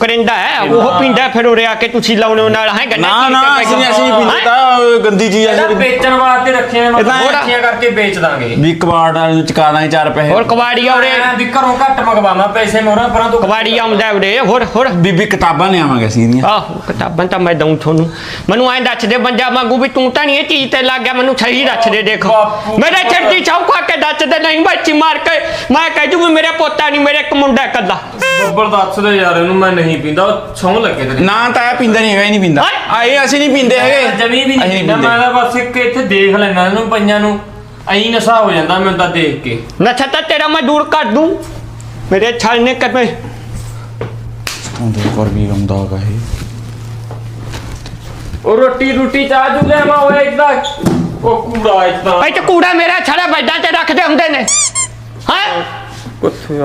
ਕਰਿੰਦਾ ਹੈ ਉਹ ਪੀਂਦਾ ਫਿਰ ਉਰੇ ਆ ਕੇ ਤੁਸੀਂ ਲਾਉਣੇ ਨਾਲ ਹੈ ਗੰਨਾ ਨਾ ਨਾ ਅਸੀਂ ਅਸੀਂ ਪੀਂਦੇ ਤਾਂ ਗੰਦੀ ਚੀਜ਼ ਆ ਇਹਦਾ ਵੇਚਣ ਵਾਸਤੇ ਰੱਖਿਆ ਮੈਂ ਇਹਦਾ ਰੱਖੀਆਂ ਕਰਕੇ ਵੇਚ ਦਾਂਗੇ। ਵੀ ਕਬਾੜ ਵਾਲੇ ਨੂੰ ਚਕਾ ਦਾਂਗੇ ਚਾਰ ਪੈਸੇ। ਹੋਰ ਕਬਾੜੀ ਆ ਉਰੇ ਵੀ ਘਰੋਂ ਘੱਟ ਮੰਗਵਾਵਾਂ ਪੈਸੇ ਮੋਰਾਂ ਪਰਾਂ ਤੋਂ ਕਬਾੜੀ ਆਉਂਦਾ ਉਰੇ ਹੋਰ ਹੋਰ। ਬੀਬੀ ਕਿਤਾਬਾਂ ਲਿਆਵਾਂਗੇ ਅਸੀਂ ਇਹਦੀਆਂ। ਆਹੋ ਕਿਤਾਬਾਂ ਤਾਂ ਮੈਂ ਦਊਂ ਤੁਹਾਨੂੰ। ਮੈਨੂੰ ਐਂ ਦੱਸ ਦੇ ਬੰਜਾ ਵਾਂਗੂ ਵੀ ਤੂੰ ਤਾਂ ਨਹੀਂ ਇਹ ਚੀਜ਼ ਤੇ ਲੱਗ ਗਿਆ ਮੈਨੂੰ ਸਹੀ ਦੱਸ ਦੇ ਦੇਖ। ਮੇਰੇ ਛੱਡੀ ਚੌਕਾ ਕੇ ਦੱਸ ਦੇ ਨਹੀਂ ਬੱਚੀ ਮਾਰ ਕੇ ਮੈਂ ਕਹਿ ਜੂ ਵੀ ਮੇਰੇ ਪੋਤਾ ਨਹੀਂ ਮੇਰੇ ਇੱਕ ਮੁੰਡਾ ਇਕੱਲਾ। ਬੱਬਰ ਦੱਸ ਦੇ ਯਾਰ ਇਹਨੂੰ ਮੈਂ ਨਹੀਂ ਪੀਂਦਾ ਉਹ ਸੌਂ ਲੱਗੇ ਤੇਰੇ ਨਾ ਤਾਂ ਇਹ ਪੀਂਦਾ ਨਹੀਂ ਹੈਗਾ ਇਹ ਨਹੀਂ ਪੀਂਦਾ। ਆ ਇਹ ਅਸੀਂ ਨਹੀਂ ਪੀਂਦੇ ਹੈਗੇ। ਜਮੀ ਵੀ ਨਹੀਂ ਪੀਂਦਾ ਮੈਂ ਤਾਂ ਬਸ ਇੱਕ ਇੱਥੇ ਦੇਖ ਲੈਣਾ ਇਹਨੂੰ ਪਈਆਂ ਨੂੰ। ਐਂ ਨਸ਼ਾ ਹੋ ਜਾਂਦਾ ਮੈਨੂੰ ਤਾਂ ਦੇਖ ਕੇ। ਨਸ਼ਾ ਤਾਂ ਤੇਰਾ ਮੈਂ ਦੂਰ ਕਰ ਦੂੰ। ਮੇਰੇ ਛਲ ਨੇ ਕਦੇ ਉਹਦੇ ਪਰ ਵੀ ਗੰਦਾ ਹੈਗਾ ਇਹ। ਉਹ ਰੋਟੀ ਰੋਟੀ ਚਾਹ ਜੂ ਲੈ ਮਾ ਓਏ ਇਦਾਂ। ਉਹ ਕੂੜਾ ਇਦਾਂ। ਭਾਈ ਤੇ ਕੂੜਾ ਮੇਰਾ ਛੜਾ ਬੈਡਾਂ ਤੇ ਰੱਖਦੇ ਹੁੰਦੇ ਨੇ। ਹਾਂ? ਕਿੱਥੇ